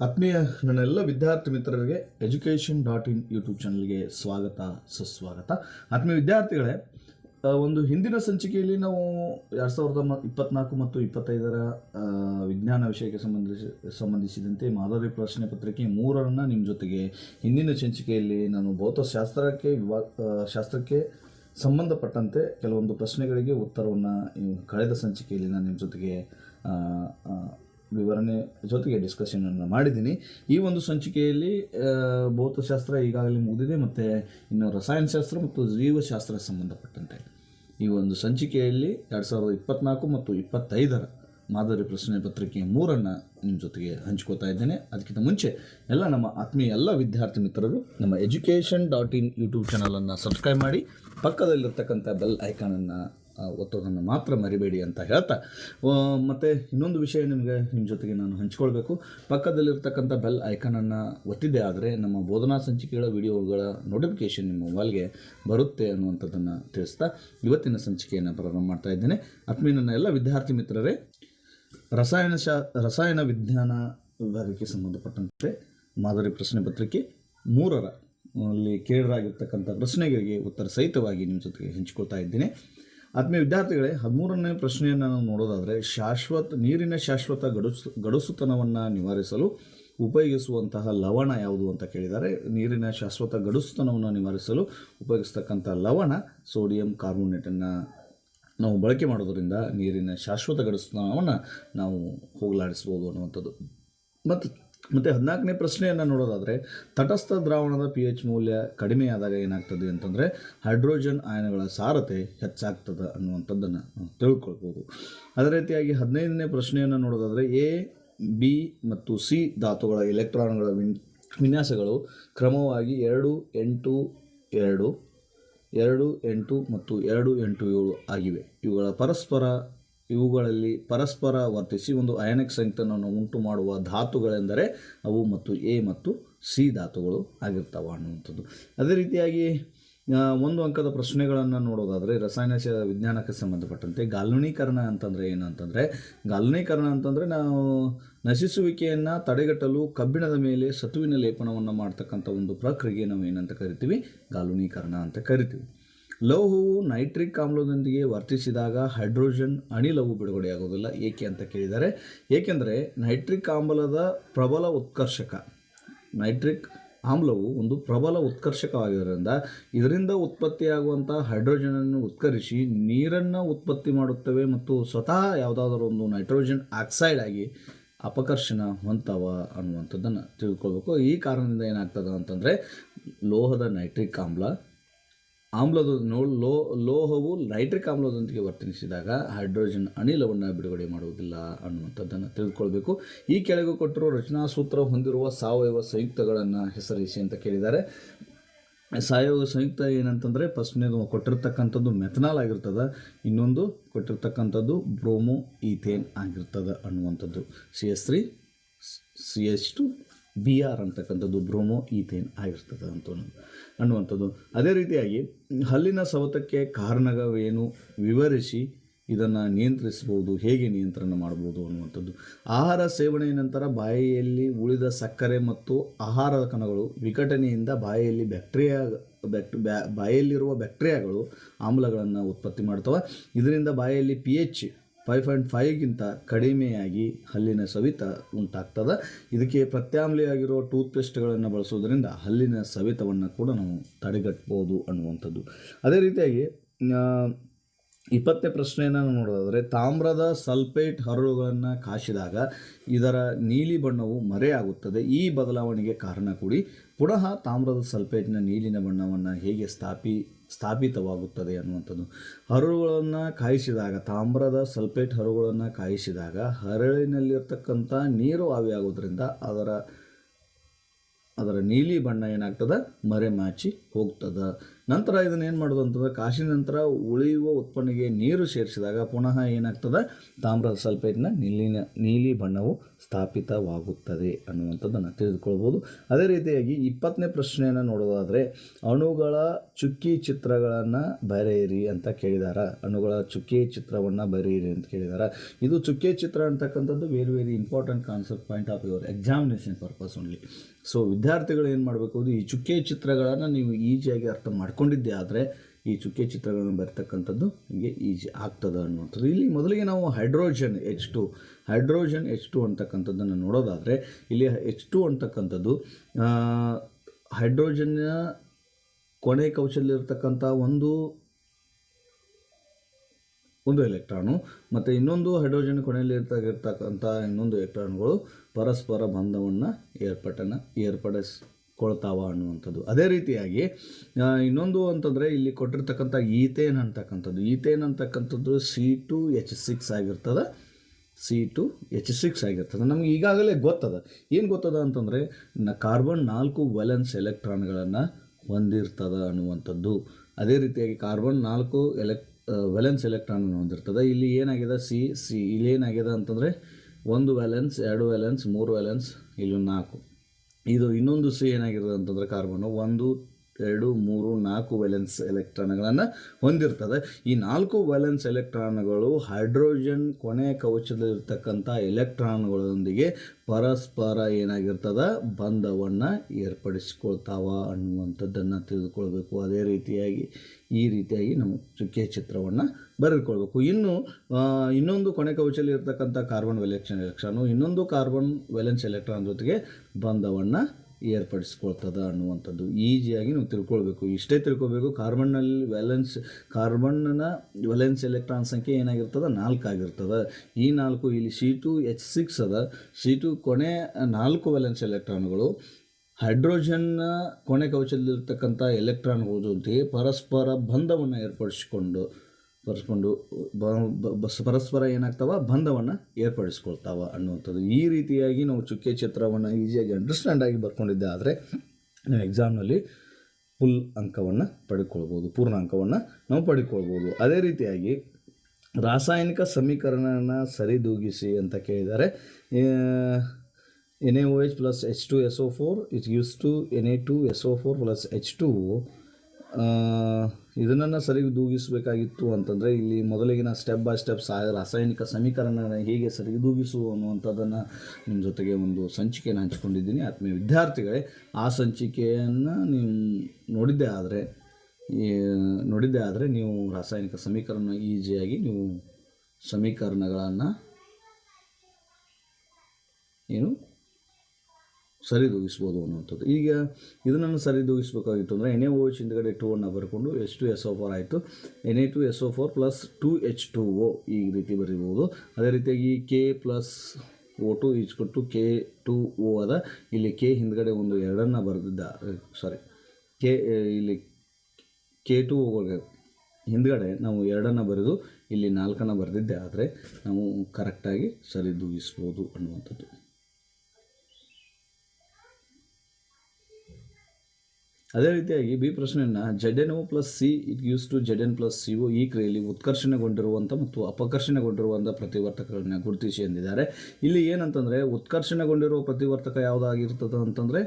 ಆತ್ಮೀಯ ನನ್ನೆಲ್ಲ ವಿದ್ಯಾರ್ಥಿ ಮಿತ್ರರಿಗೆ ಎಜುಕೇಷನ್ ಡಾಟ್ ಇನ್ ಯೂಟ್ಯೂಬ್ ಚಾನಲ್ಗೆ ಸ್ವಾಗತ, ಸುಸ್ವಾಗತ. ಆತ್ಮೀಯ ವಿದ್ಯಾರ್ಥಿಗಳೇ ಒಂದು ಹಿಂದಿನ ಸಂಚಿಕೆಯಲ್ಲಿ ನಾವು ಎರಡು ಸಾವಿರದ ಮ, ಇಪ್ಪತ್ನಾಲ್ಕು ಮತ್ತು ಇಪ್ಪತ್ತೈದರ ವಿಜ್ಞಾನ ವಿಷಯಕ್ಕೆ ಸಂಬಂಧಿಸಿ, ಸಂಬಂಧಿಸಿದಂತೆ ಮಾದರಿ ಪ್ರಶ್ನೆ ಪತ್ರಿಕೆ ಮೂರನ್ನು ನಿಮ್ಮ ಜೊತೆಗೆ ಹಿಂದಿನ ಸಂಚಿಕೆಯಲ್ಲಿ ನಾನು ಭೌತಶಾಸ್ತ್ರಕ್ಕೆ ವಿವಾ ಶಾಸ್ತ್ರಕ್ಕೆ ಸಂಬಂಧಪಟ್ಟಂತೆ ಕೆಲವೊಂದು ಪ್ರಶ್ನೆಗಳಿಗೆ ಉತ್ತರವನ್ನು ಕಳೆದ ಸಂಚಿಕೆಯಲ್ಲಿ ನಾನು ನಿಮ್ಮ ಜೊತೆಗೆ ವಿವರಣೆ ಜೊತೆಗೆ ಡಿಸ್ಕಷನನ್ನು ಮಾಡಿದ್ದೀನಿ. ಈ ಒಂದು ಸಂಚಿಕೆಯಲ್ಲಿ ಭೌತಶಾಸ್ತ್ರ ಈಗಾಗಲೇ ಮುಗಿದಿದೆ ಮತ್ತು ಇನ್ನು ರಸಾಯನಶಾಸ್ತ್ರ ಮತ್ತು ಜೀವಶಾಸ್ತ್ರ ಸಂಬಂಧಪಟ್ಟಂತೆ. ಈ ಒಂದು ಸಂಚಿಕೆಯಲ್ಲಿ ಎರಡು ಸಾವಿರದ ಇಪ್ಪತ್ನಾಲ್ಕು ಮತ್ತು ಇಪ್ಪತ್ತೈದರ ಮಾದರಿ ಪ್ರಶ್ನೆ ಪತ್ರಿಕೆ ಮೂರನ್ನು ನಿಮ್ಮ ಜೊತೆಗೆ ಹಂಚ್ಕೋತಾ ಇದ್ದೇನೆ. ಅದಕ್ಕಿಂತ ಮುಂಚೆ ಎಲ್ಲ ನಮ್ಮ ಆತ್ಮೀಯ ಎಲ್ಲ ವಿದ್ಯಾರ್ಥಿ ಮಿತ್ರರು ನಮ್ಮ ಎಜುಕೇಷನ್ ಡಾಟ್ ಇನ್ ಯೂಟ್ಯೂಬ್ ಚಾನಲನ್ನು ಸಬ್ಸ್ಕ್ರೈಬ್ ಮಾಡಿ, ಪಕ್ಕದಲ್ಲಿರ್ತಕ್ಕಂಥ ಬೆಲ್ ಐಕಾನನ್ನು ಒತ್ತೋದನ್ನು ಮಾತ್ರ ಮರಿಬೇಡಿ ಅಂತ ಹೇಳ್ತಾ. ಮತ್ತು ಇನ್ನೊಂದು ವಿಷಯ ನಿಮಗೆ ನಿಮ್ಮ ಜೊತೆಗೆ ನಾನು ಹಂಚ್ಕೊಳ್ಬೇಕು. ಪಕ್ಕದಲ್ಲಿರ್ತಕ್ಕಂಥ ಬೆಲ್ ಐಕನನ್ನು ಒತ್ತಿದ್ದೆ ಆದರೆ ನಮ್ಮ ಬೋಧನಾ ಸಂಚಿಕೆಗಳ ವಿಡಿಯೋಗಳ ನೋಟಿಫಿಕೇಷನ್ ನಿಮ್ಮ ಮೊಬೈಲ್ಗೆ ಬರುತ್ತೆ ಅನ್ನುವಂಥದ್ದನ್ನು ತಿಳಿಸ್ತಾ ಇವತ್ತಿನ ಸಂಚಿಕೆಯನ್ನು ಪ್ರಾರಂಭ ಮಾಡ್ತಾ ಇದ್ದೇನೆ. ಆತ್ಮೀಯ ನನ್ನ ಎಲ್ಲ ವಿದ್ಯಾರ್ಥಿ ಮಿತ್ರರೇ, ರಸಾಯನ ಶಾ, ರಸಾಯನ ವಿಜ್ಞಾನ ವಿಭಾಗಕ್ಕೆ ಸಂಬಂಧಪಟ್ಟಂತೆ ಮಾದರಿ ಪ್ರಶ್ನೆ ಪತ್ರಿಕೆ ಮೂರರ ಅಲ್ಲಿ ಕೇಳರಾಗಿರ್ತಕ್ಕಂಥ ಪ್ರಶ್ನೆಗಳಿಗೆ ಉತ್ತರ ಸಹಿತವಾಗಿ ನಿಮ್ಮ ಜೊತೆಗೆ ಹಂಚಿಕೊಳ್ತಾ ಇದ್ದೇನೆ. ಆತ್ಮೀಯ ವಿದ್ಯಾರ್ಥಿಗಳೇ, ಹದಿಮೂರನೇ ಪ್ರಶ್ನೆಯನ್ನು ನಾವು ನೋಡೋದಾದರೆ, ಶಾಶ್ವತ, ನೀರಿನ ಶಾಶ್ವತ ಗಡುಸು, ಗಡುಸುತನವನ್ನು ನಿವಾರಿಸಲು ಉಪಯೋಗಿಸುವಂತಹ ಲವಣ ಯಾವುದು ಅಂತ ಕೇಳಿದ್ದಾರೆ. ನೀರಿನ ಶಾಶ್ವತ ಗಡುಸುತನವನ್ನು ನಿವಾರಿಸಲು ಉಪಯೋಗಿಸ್ತಕ್ಕಂಥ ಲವಣ ಸೋಡಿಯಂ ಕಾರ್ಬೋನೇಟನ್ನು ನಾವು ಬಳಕೆ ಮಾಡೋದರಿಂದ ನೀರಿನ ಶಾಶ್ವತ ಗಡುಸುತನವನ್ನು ನಾವು ಹೋಗಲಾಡಿಸ್ಬೋದು ಅನ್ನುವಂಥದ್ದು. ಮತ್ತು ಮತ್ತು ಹದಿನಾಲ್ಕನೇ ಪ್ರಶ್ನೆಯನ್ನು ನೋಡೋದಾದರೆ, ತಟಸ್ಥ ದ್ರಾವಣದ ಪಿ ಎಚ್ ಮೌಲ್ಯ ಕಡಿಮೆಯಾದಾಗ ಏನಾಗ್ತದೆ ಅಂತಂದರೆ, ಹೈಡ್ರೋಜನ್ ಆಯನಗಳ ಸಾರತೆ ಹೆಚ್ಚಾಗ್ತದೆ ಅನ್ನುವಂಥದ್ದನ್ನು ನಾವು ತಿಳ್ಕೊಳ್ಬೋದು. ಅದೇ ರೀತಿಯಾಗಿ ಹದಿನೈದನೇ ಪ್ರಶ್ನೆಯನ್ನು ನೋಡೋದಾದರೆ ಎ ಬಿ ಮತ್ತು ಸಿ ಧಾತುಗಳ ಎಲೆಕ್ಟ್ರಾನ್ಗಳ ವಿನ್, ವಿನ್ಯಾಸಗಳು ಕ್ರಮವಾಗಿ ಎರಡು, ಎಂಟು, ಎರಡು ಎರಡು, ಎಂಟು ಮತ್ತು ಎರಡು, ಎಂಟು, ಏಳು ಆಗಿವೆ. ಇವುಗಳ ಪರಸ್ಪರ ಇವುಗಳಲ್ಲಿ ಪರಸ್ಪರ ವರ್ತಿಸಿ ಒಂದು ಅಯಾನಿಕ್ ಸಂಯುಕ್ತವನ್ನು ಉಂಟು ಮಾಡುವ ಧಾತುಗಳೆಂದರೆ ಅವು ಮತ್ತು ಎ ಮತ್ತು ಸಿ ಧಾತುಗಳು ಆಗಿರ್ತಾವೆ ಅನ್ನುವಂಥದ್ದು. ಅದೇ ರೀತಿಯಾಗಿ ಒಂದು ಅಂಕದ ಪ್ರಶ್ನೆಗಳನ್ನು ನೋಡೋದಾದರೆ ರಸಾಯನ ವಿಜ್ಞಾನಕ್ಕೆ ಸಂಬಂಧಪಟ್ಟಂತೆ ಗಾಲ್ನೀಕರಣ ಅಂತಂದರೆ ಏನು ಅಂತಂದರೆ, ಗಾಲ್ವನೀಕರಣ ಅಂತಂದರೆ ನಾವು ನಶಿಸುವಿಕೆಯನ್ನು ತಡೆಗಟ್ಟಲು ಕಬ್ಬಿಣದ ಮೇಲೆ ಸತುವಿನ ಲೇಪನವನ್ನು ಮಾಡ್ತಕ್ಕಂಥ ಒಂದು ಪ್ರಕ್ರಿಯೆ ನಾವು ಏನಂತ ಕರಿತೀವಿ? ಗಾಲ್ನೀಕರಣ ಅಂತ ಕರಿತೀವಿ. ಲೋಹವು ನೈಟ್ರಿಕ್ ಆಮ್ಲದೊಂದಿಗೆ ವರ್ತಿಸಿದಾಗ ಹೈಡ್ರೋಜನ್ ಅನಿಲವು ಬಿಡುಗಡೆಯಾಗುವುದಿಲ್ಲ. ಏಕೆ ಅಂತ ಕೇಳಿದ್ದಾರೆ ಏಕೆಂದರೆ ನೈಟ್ರಿಕ್ ಆಮ್ಲದ ಪ್ರಬಲ ಉತ್ಕರ್ಷಕ, ನೈಟ್ರಿಕ್ ಆಮ್ಲವು ಒಂದು ಪ್ರಬಲ ಉತ್ಕರ್ಷಕವಾಗಿರೋದ್ರಿಂದ ಇದರಿಂದ ಉತ್ಪತ್ತಿಯಾಗುವಂಥ ಹೈಡ್ರೋಜನನ್ನು ಉತ್ಕರಿಸಿ ನೀರನ್ನು ಉತ್ಪತ್ತಿ ಮಾಡುತ್ತವೆ ಮತ್ತು ಸ್ವತಃ ಯಾವುದಾದ್ರೂ ಒಂದು ನೈಟ್ರೋಜನ್ ಆಕ್ಸೈಡ್ ಆಗಿ ಅಪಕರ್ಷಣ ಹೊಂತವ ಅನ್ನುವಂಥದ್ದನ್ನು ತಿಳ್ಕೊಳ್ಬೇಕು. ಈ ಕಾರಣದಿಂದ ಏನಾಗ್ತದೆ ಅಂತಂದರೆ, ಲೋಹದ ನೈಟ್ರಿಕ್ ಆಮ್ಲ ಆಮ್ಲದ ಲೋ, ಲೋಹವು ನೈಟ್ರಿಕ್ ಆಮ್ಲದೊಂದಿಗೆ ವರ್ತಿಸಿದಾಗ ಹೈಡ್ರೋಜನ್ ಅನಿಲವನ್ನು ಬಿಡುಗಡೆ ಮಾಡುವುದಿಲ್ಲ ಅನ್ನುವಂಥದ್ದನ್ನು ತಿಳಿದುಕೊಳ್ಬೇಕು. ಈ ಕೆಳಗೆ ಕೊಟ್ಟರು ರಚನಾ ಸೂತ್ರ ಹೊಂದಿರುವ ಸಾವಯವ ಸಂಯುಕ್ತಗಳನ್ನು ಹೆಸರಿಸಿ ಅಂತ ಕೇಳಿದ್ದಾರೆ. ಸಾವಯವ ಸಂಯುಕ್ತ ಏನಂತಂದರೆ ಫಸ್ಟ್ನೇದು ಕೊಟ್ಟಿರ್ತಕ್ಕಂಥದ್ದು ಮೆಥನಾಲ್ ಆಗಿರ್ತದೆ, ಇನ್ನೊಂದು ಕೊಟ್ಟಿರ್ತಕ್ಕಂಥದ್ದು ಬ್ರೋಮೋ ಈಥೇನ್ ಆಗಿರ್ತದೆ ಅನ್ನುವಂಥದ್ದು. C S three C H two B R ಅಂತಕ್ಕಂಥದ್ದು ಬ್ರೋಮೋ ಈಥೇನ್ ಆಗಿರ್ತದೆ ಅಂತ ಅನ್ನುವಂಥದ್ದು. ಅದೇ ರೀತಿಯಾಗಿ ಹಲ್ಲಿನ ಸವತಕ್ಕೆ ಕಾರಣವೇನು ವಿವರಿಸಿ ಇದನ್ನು ನಿಯಂತ್ರಿಸ್ಬೋದು, ಹೇಗೆ ನಿಯಂತ್ರಣ ಮಾಡ್ಬೋದು ಅನ್ನುವಂಥದ್ದು. ಆಹಾರ ಸೇವನೆಯ ನಂತರ ಬಾಯಿಯಲ್ಲಿ ಉಳಿದ ಸಕ್ಕರೆ ಮತ್ತು ಆಹಾರ ಕಣಗಳು ವಿಘಟನೆಯಿಂದ ಬಾಯಿಯಲ್ಲಿ ಬ್ಯಾಕ್ಟೀರಿಯಾ ಬ್ಯಾಕ್ಟ್ ಬ್ಯಾ ಬಾಯಲ್ಲಿರುವ ಬ್ಯಾಕ್ಟೀರಿಯಾಗಳು ಆಮ್ಲಗಳನ್ನು ಉತ್ಪತ್ತಿ ಮಾಡ್ತವೆ. ಇದರಿಂದ ಬಾಯಲ್ಲಿ ಪಿ ಎಚ್ ಫೈವ್ ಪಾಯಿಂಟ್ ಫೈವ್ಗಿಂತ ಕಡಿಮೆಯಾಗಿ ಹಲ್ಲಿನ ಸವಿತ ಉಂಟಾಗ್ತದೆ. ಇದಕ್ಕೆ ಪ್ರತ್ಯಾಮ್ಲಿಯಾಗಿರೋ ಟೂತ್ಪೇಸ್ಟ್ಗಳನ್ನು ಬಳಸೋದರಿಂದ ಹಲ್ಲಿನ ಸವಿತವನ್ನು ಕೂಡ ನಾವು ತಡೆಗಟ್ಬೋದು ಅನ್ನುವಂಥದ್ದು. ಅದೇ ರೀತಿಯಾಗಿ ಇಪ್ಪತ್ತನೇ ಪ್ರಶ್ನೆಯನ್ನು ನೋಡೋದಾದರೆ, ತಾಮ್ರದ ಸಲ್ಫೇಟ್ ಹರಳುಗಳನ್ನು ಕಾಶಿದಾಗ ಇದರ ನೀಲಿ ಬಣ್ಣವು ಮರೆಯಾಗುತ್ತದೆ. ಈ ಬದಲಾವಣೆಗೆ ಕಾರಣ ಕೂಡಿ ಪುನಃ ತಾಮ್ರದ ಸಲ್ಫೇಟ್ನ ನೀಲಿನ ಬಣ್ಣವನ್ನು ಹೇಗೆ ಸ್ಥಾಪಿ ಸ್ಥಾಪಿತವಾಗುತ್ತದೆ ಅನ್ನುವಂಥದ್ದು. ಹರಳುಗಳನ್ನು ಕಾಯಿಸಿದಾಗ, ತಾಮ್ರದ ಸಲ್ಫೇಟ್ ಹರಳುಗಳನ್ನು ಕಾಯಿಸಿದಾಗ ಹರಳಿನಲ್ಲಿರ್ತಕ್ಕಂಥ ನೀರು ಆವಿಯಾಗೋದ್ರಿಂದ ಅದರ ಅದರ ನೀಲಿ ಬಣ್ಣ ಏನಾಗ್ತದೆ? ಮರೆಮಾಚಿ ಹೋಗ್ತದೆ. ನಂತರ ಇದನ್ನು ಏನು ಮಾಡೋದು ಅಂತಂದ್ರೆ ಕಾಶಿ ನಂತರ ಉಳಿಯುವ ಉತ್ಪನ್ನಗೆ ನೀರು ಸೇರಿಸಿದಾಗ ಪುನಃ ಏನಾಗ್ತದೆ? ತಾಮ್ರದ ಸಲ್ಫೇಟ್ನ ನೀಲಿನ, ನೀಲಿ ಬಣ್ಣವು ಸ್ಥಾಪಿತವಾಗುತ್ತದೆ ಅನ್ನುವಂಥದ್ದನ್ನು ತಿಳಿದುಕೊಳ್ಬೋದು. ಅದೇ ರೀತಿಯಾಗಿ ಇಪ್ಪತ್ತನೇ ಪ್ರಶ್ನೆಯನ್ನು ನೋಡೋದಾದರೆ, ಅಣುಗಳ ಚುಕ್ಕಿ ಚಿತ್ರಗಳನ್ನು ಬರೆಯಿರಿ ಅಂತ ಕೇಳಿದಾರ. ಅಣುಗಳ ಚುಕ್ಕೆ ಚಿತ್ರವನ್ನು ಬರೆಯಿರಿ ಅಂತ ಕೇಳಿದಾರ. ಇದು ಚುಕ್ಕೆ ಚಿತ್ರ ಅಂತಕ್ಕಂಥದ್ದು very very important concept point of your examination purpose only so ವಿದ್ಯಾರ್ಥಿಗಳು ಏನು ಮಾಡಬೇಕು? ಈ ಚುಕ್ಕೆ ಚಿತ್ರಗಳನ್ನು ನೀವು ಈಸಿಯಾಗಿ ಅರ್ಥ ಮಾಡ್ಕೊಂಡಿದ್ದೆ ಆದರೆ ಈ ಚುಕ್ಕೆ ಚಿತ್ರಗಳನ್ನು ಬರ್ತಕ್ಕಂಥದ್ದು ನಿಮಗೆ ಈಜಿ ಆಗ್ತದೆ ಅನ್ನುವಂಥದ್ದು. ಇಲ್ಲಿ ಮೊದಲಿಗೆ ನಾವು hydrogen H two hydrogen H two ಅಂತಕ್ಕಂಥದ್ದನ್ನು ನೋಡೋದಾದರೆ, ಇಲ್ಲಿ ಎಚ್ ಟು ಅಂತಕ್ಕಂಥದ್ದು ಹೈಡ್ರೋಜನ್ನ ಕೊನೆ ಇರತಕ್ಕಂಥ ಒಂದು ಒಂದು ಎಲೆಕ್ಟ್ರಾನು, ಮತ್ತು ಇನ್ನೊಂದು ಹೈಡ್ರೋಜನ್ ಕೊನೆಯಲ್ಲಿ ಇರ್ತಕ್ಕಂಥ ಇನ್ನೊಂದು ಎಲೆಕ್ಟ್ರಾನ್ಗಳು ಪರಸ್ಪರ ಬಂಧವನ್ನು ಏರ್ಪಟ್ಟನ ಏರ್ಪಡಿಸ್ಕೊಳ್ತಾವ ಅನ್ನುವಂಥದ್ದು. ಅದೇ ರೀತಿಯಾಗಿ ಇನ್ನೊಂದು ಅಂತಂದರೆ ಇಲ್ಲಿ ಕೊಟ್ಟಿರ್ತಕ್ಕಂಥ ಈತೇನ್ ಅಂತಕ್ಕಂಥದ್ದು. ಈತೇನ್ ಅಂತಕ್ಕಂಥದ್ದು ಸಿ ಟು ಎಚ್ ಸಿಕ್ಸ್ ಆಗಿರ್ತದೆ. ಸಿ ಟು ಎಚ್ ಸಿಕ್ಸ್ ಆಗಿರ್ತದೆ. ನಮಗೆ ಈಗಾಗಲೇ ಗೊತ್ತದ. ಏನು ಗೊತ್ತದ ಅಂತಂದರೆ ಕಾರ್ಬನ್ ನಾಲ್ಕು ವ್ಯಾಲೆನ್ಸ್ ಎಲೆಕ್ಟ್ರಾನ್ಗಳನ್ನು ಹೊಂದಿರ್ತದೆ ಅನ್ನುವಂಥದ್ದು. ಅದೇ ರೀತಿಯಾಗಿ ಕಾರ್ಬನ್ ನಾಲ್ಕು ಎಲೆಕ್ ವ್ಯಾಲೆನ್ಸ್ ಎಲೆಕ್ಟ್ರಾನ್ ಹೊಂದಿರ್ತದೆ. ಇಲ್ಲಿ ಏನಾಗಿದೆ? ಸಿ ಸಿ, ಇಲ್ಲಿ ಏನಾಗಿದೆ ಅಂತಂದರೆ, ಒಂದು ವ್ಯಾಲೆನ್ಸ್ ಎರಡು ವ್ಯಾಲೆನ್ಸ್ ಮೂರು ವ್ಯಾಲೆನ್ಸ್ ಇಲ್ಲಿ ನಾಲ್ಕು. ಇದು ಇನ್ನೊಂದು ಸಿ ಏನಾಗಿರ್ತದೆ ಅಂತಂದರೆ ಕಾರ್ಬನ್ನು ಒಂದು ಎರಡು, ಮೂರು, ನಾಲ್ಕು ವ್ಯಾಲೆನ್ಸ್ ಎಲೆಕ್ಟ್ರಾನ್ಗಳನ್ನು ಹೊಂದಿರ್ತದೆ. ಈ ನಾಲ್ಕು ವ್ಯಾಲೆನ್ಸ್ ಎಲೆಕ್ಟ್ರಾನ್ಗಳು ಹೈಡ್ರೋಜನ್ ಕೊನೆ ಕವಚದಲ್ಲಿರ್ತಕ್ಕಂಥ ಎಲೆಕ್ಟ್ರಾನ್ಗಳೊಂದಿಗೆ ಪರಸ್ಪರ ಏನಾಗಿರ್ತದ? ಬಂಧವನ್ನು ಏರ್ಪಡಿಸ್ಕೊಳ್ತಾವ ಅನ್ನುವಂಥದ್ದನ್ನು ತಿಳಿದುಕೊಳ್ಬೇಕು. ಅದೇ ರೀತಿಯಾಗಿ, ಈ ರೀತಿಯಾಗಿ ನಾವು ಚುಕ್ಕೆ ಚಿತ್ರವನ್ನು ಬರೆದುಕೊಳ್ಬೇಕು. ಇನ್ನು ಇನ್ನೊಂದು ಕೊನೆ ಕವಚದಲ್ಲಿ ಇರ್ತಕ್ಕಂಥ ಕಾರ್ಬನ್ ವೆಲೆಕ್ಷನ್ ಎಲೆಕ್ಟ್ರಾನು ಇನ್ನೊಂದು ಕಾರ್ಬನ್ ವ್ಯಾಲೆನ್ಸ್ ಎಲೆಕ್ಟ್ರಾನ್ ಜೊತೆಗೆ ಬಂಧವನ್ನು ಏರ್ಪಡಿಸ್ಕೊಳ್ತದ ಅನ್ನುವಂಥದ್ದು ಈಸಿಯಾಗಿ ನೀವು ತಿಳ್ಕೊಳ್ಬೇಕು. ಇಷ್ಟೇ ತಿಳ್ಕೊಬೇಕು ಕಾರ್ಬನ್ನಲ್ಲಿ ವ್ಯಾಲೆನ್ಸ್ ಕಾರ್ಬನ್ನ ವ್ಯಾಲೆನ್ಸ್ ಎಲೆಕ್ಟ್ರಾನ್ ಸಂಖ್ಯೆ ಏನಾಗಿರ್ತದೆ? ನಾಲ್ಕು ಆಗಿರ್ತದೆ. ಈ ನಾಲ್ಕು ಇಲ್ಲಿ ಸಿ ಟು ಎಚ್ ಸಿಕ್ಸ್ ಅದ. ಸಿ ಟು ಕೊನೆ ನಾಲ್ಕು ವ್ಯಾಲೆನ್ಸ್ ಎಲೆಕ್ಟ್ರಾನ್ಗಳು. ಹೈಡ್ರೋಜನ್ನ ಕೊನೆ ಕವಚದಲ್ಲಿರ್ತಕ್ಕಂಥ ಎಲೆಕ್ಟ್ರಾನ್ಗಳು ಜೊತೆಗೆ ಪರಸ್ಪರ ಬಂಧವನ್ನು ಏರ್ಪಡಿಸಿಕೊಂಡು ಪರಸ್ಕೊಂಡು ಪರಸ್ಪರ ಏನಾಗ್ತಾವ? ಬಂಧವನ್ನು ಏರ್ಪಡಿಸ್ಕೊಳ್ತಾವ ಅನ್ನುವಂಥದ್ದು. ಈ ರೀತಿಯಾಗಿ ನಾವು ಚುಕ್ಕೆ ಚಿತ್ರವನ್ನು ಈಸಿಯಾಗಿ ಅಂಡರ್ಸ್ಟ್ಯಾಂಡ್ ಆಗಿ ಬರ್ಕೊಂಡಿದ್ದೆ ಆದರೆ, ನೀವು ಎಕ್ಸಾಮ್ನಲ್ಲಿ ಫುಲ್ ಅಂಕವನ್ನು ಪಡ್ಕೊಳ್ಬೋದು ಪೂರ್ಣ ಅಂಕವನ್ನು ನಾವು ಪಡ್ಕೊಳ್ಬೋದು. ಅದೇ ರೀತಿಯಾಗಿ ರಾಸಾಯನಿಕ ಸಮೀಕರಣನ ಸರಿದೂಗಿಸಿ ಅಂತ ಕೇಳಿದರೆ N A O H plus H two S O four it use to N A two S O four plus H two ಇದನ್ನು ಸರಿಗೆ ದೂಗಿಸಬೇಕಾಗಿತ್ತು ಅಂತಂದರೆ ಇಲ್ಲಿ ಮೊದಲಿಗಿನ ಸ್ಟೆಪ್ ಬೈ ಸ್ಟೆಪ್ ಸಾ, ರಾಸಾಯನಿಕ ಸಮೀಕರಣ ಹೇಗೆ ಸರಿದೂಗಿಸು ಅನ್ನುವಂಥದ್ದನ್ನು ನಿಮ್ಮ ಜೊತೆಗೆ ಒಂದು ಸಂಚಿಕೆಯನ್ನು ಹಂಚಿಕೊಂಡಿದ್ದೀನಿ. ಆತ್ಮೀಯ ವಿದ್ಯಾರ್ಥಿಗಳೇ, ಆ ಸಂಚಿಕೆಯನ್ನು ನೀವು ನೋಡಿದ್ದೇ ಆದರೆ ನೋಡಿದ್ದೇ ಆದರೆ ನೀವು ರಾಸಾಯನಿಕ ಸಮೀಕರಣ ಈಸಿಯಾಗಿ ನೀವು ಸಮೀಕರಣಗಳನ್ನು ಏನು ಸರಿದೂಗಿಸ್ಬೋದು ಅನ್ನುವಂಥದ್ದು. ಈಗ ಇದನ್ನು ಸರಿದೂಗಿಸ್ಬೇಕಾಗಿತ್ತು ಅಂದರೆ ಎನ್ ಎ ಓ ಎಚ್ ಹಿಂದ್ಗಡೆ ಟು ಅನ್ನು ಬರ್ಕೊಂಡು H two S O four ಆಯಿತು. N A two S O four plus two H two O ಈ ರೀತಿ ಬರೀಬೋದು. ಅದೇ ರೀತಿಯಾಗಿ K plus O two each to K two O ಅದ. ಇಲ್ಲಿ ಕೆ ಹಿಂದ್ಗಡೆ ಒಂದು ಎರಡನ್ನು ಬರೆದಿದ್ದ, ಸಾರಿ, ಕೆ ಇಲ್ಲಿ ಕೆ ಟು ಹಿಂದ್ಗಡೆ ನಾವು ಎರಡನ್ನು ಬರೆದು ಇಲ್ಲಿ ನಾಲ್ಕನ್ನು ಬರೆದಿದ್ದೆ. ಆದರೆ ನಾವು ಕರೆಕ್ಟಾಗಿ ಸರಿದೂಗಿಸ್ಬೋದು ಅನ್ನುವಂಥದ್ದು. ಅದೇ ರೀತಿಯಾಗಿ ಬಿ ಪ್ರಶ್ನೆಯನ್ನು Z N O plus C it use to Z N plus C O ಈ ಕ್ರಿಯೆಯಲ್ಲಿ ಉತ್ಕರ್ಷಣೆಗೊಂಡಿರುವಂಥ ಮತ್ತು ಅಪಕರ್ಷಣೆಗೊಂಡಿರುವಂಥ ಪ್ರತಿವರ್ತಕಗಳನ್ನ ಗುರುತಿಸಿ ಎಂದಿದ್ದಾರೆ. ಇಲ್ಲಿ ಏನಂತಂದರೆ ಉತ್ಕರ್ಷಣೆಗೊಂಡಿರುವ ಪ್ರತಿವರ್ತಕ ಯಾವುದಾಗಿರ್ತದೆ ಅಂತಂದರೆ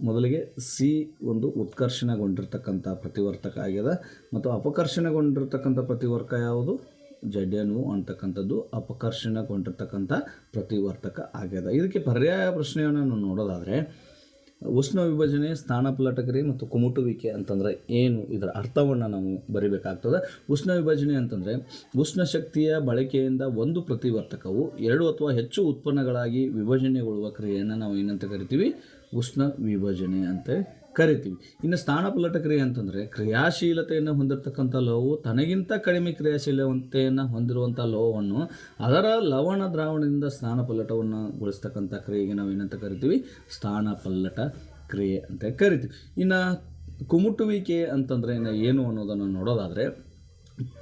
ಮೊದಲಿಗೆ ಸಿ ಒಂದು ಉತ್ಕರ್ಷಣೆಗೊಂಡಿರ್ತಕ್ಕಂಥ ಪ್ರತಿವರ್ತಕ ಆಗ್ಯದ. ಮತ್ತು ಅಪಕರ್ಷಣೆಗೊಂಡಿರ್ತಕ್ಕಂಥ ಪ್ರತಿವರ್ತಕ ಯಾವುದು? ಜಡ್ ಎನ್ ಒ ಅಂತಕ್ಕಂಥದ್ದು ಅಪಕರ್ಷಣೆಗೊಂಡಿರ್ತಕ್ಕಂಥ ಪ್ರತಿವರ್ತಕ ಆಗ್ಯದ. ಇದಕ್ಕೆ ಪರ್ಯಾಯ ಪ್ರಶ್ನೆಯನ್ನು ನೋಡೋದಾದರೆ ಉಷ್ಣ ವಿಭಜನೆ ಸ್ಥಾನಪಲ್ಲಟಕರಿ ಮತ್ತು ಕುಮುಟುವಿಕೆ ಅಂತಂದರೆ ಏನು? ಇದರ ಅರ್ಥವನ್ನು ನಾವು ಬರಿಬೇಕಾಗ್ತದೆ. ಉಷ್ಣ ವಿಭಜನೆ ಅಂತಂದರೆ ಉಷ್ಣ ಶಕ್ತಿಯ ಬಳಕೆಯಿಂದ ಒಂದು ಪ್ರತಿವರ್ತಕವು ಎರಡು ಅಥವಾ ಹೆಚ್ಚು ಉತ್ಪನ್ನಗಳಾಗಿ ವಿಭಜನೆಗೊಳ್ಳುವ ಕ್ರಿಯೆಯನ್ನು ನಾವು ಏನಂತ ಕರಿತೀವಿ. ಉಷ್ಣ ವಿಭಜನೆ ಅಂತ ಕರಿತೀವಿ. ಇನ್ನು ಸ್ಥಾನಪಲ್ಲಟ ಕ್ರಿಯೆ ಅಂತಂದರೆ ಕ್ರಿಯಾಶೀಲತೆಯನ್ನು ಹೊಂದಿರತಕ್ಕಂಥ ಲೋಹವು ತನಗಿಂತ ಕಡಿಮೆ ಕ್ರಿಯಾಶೀಲತೆಯನ್ನು ಹೊಂದಿರುವಂಥ ಲೋಹವನ್ನು ಅದರ ಲವಣ ದ್ರಾವಣದಿಂದ ಸ್ಥಾನಪಲ್ಲಟವನ್ನು ಗೊಳಿಸ್ತಕ್ಕಂಥ ಕ್ರಿಯೆಗೆ ನಾವು ಏನಂತ ಕರಿತೀವಿ? ಸ್ಥಾನಪಲ್ಲಟ ಕ್ರಿಯೆ ಅಂತ ಕರಿತೀವಿ. ಇನ್ನು ಕುಮುಟುವಿಕೆ ಅಂತಂದರೆ ಏನು ಅನ್ನೋದನ್ನು ನೋಡೋದಾದರೆ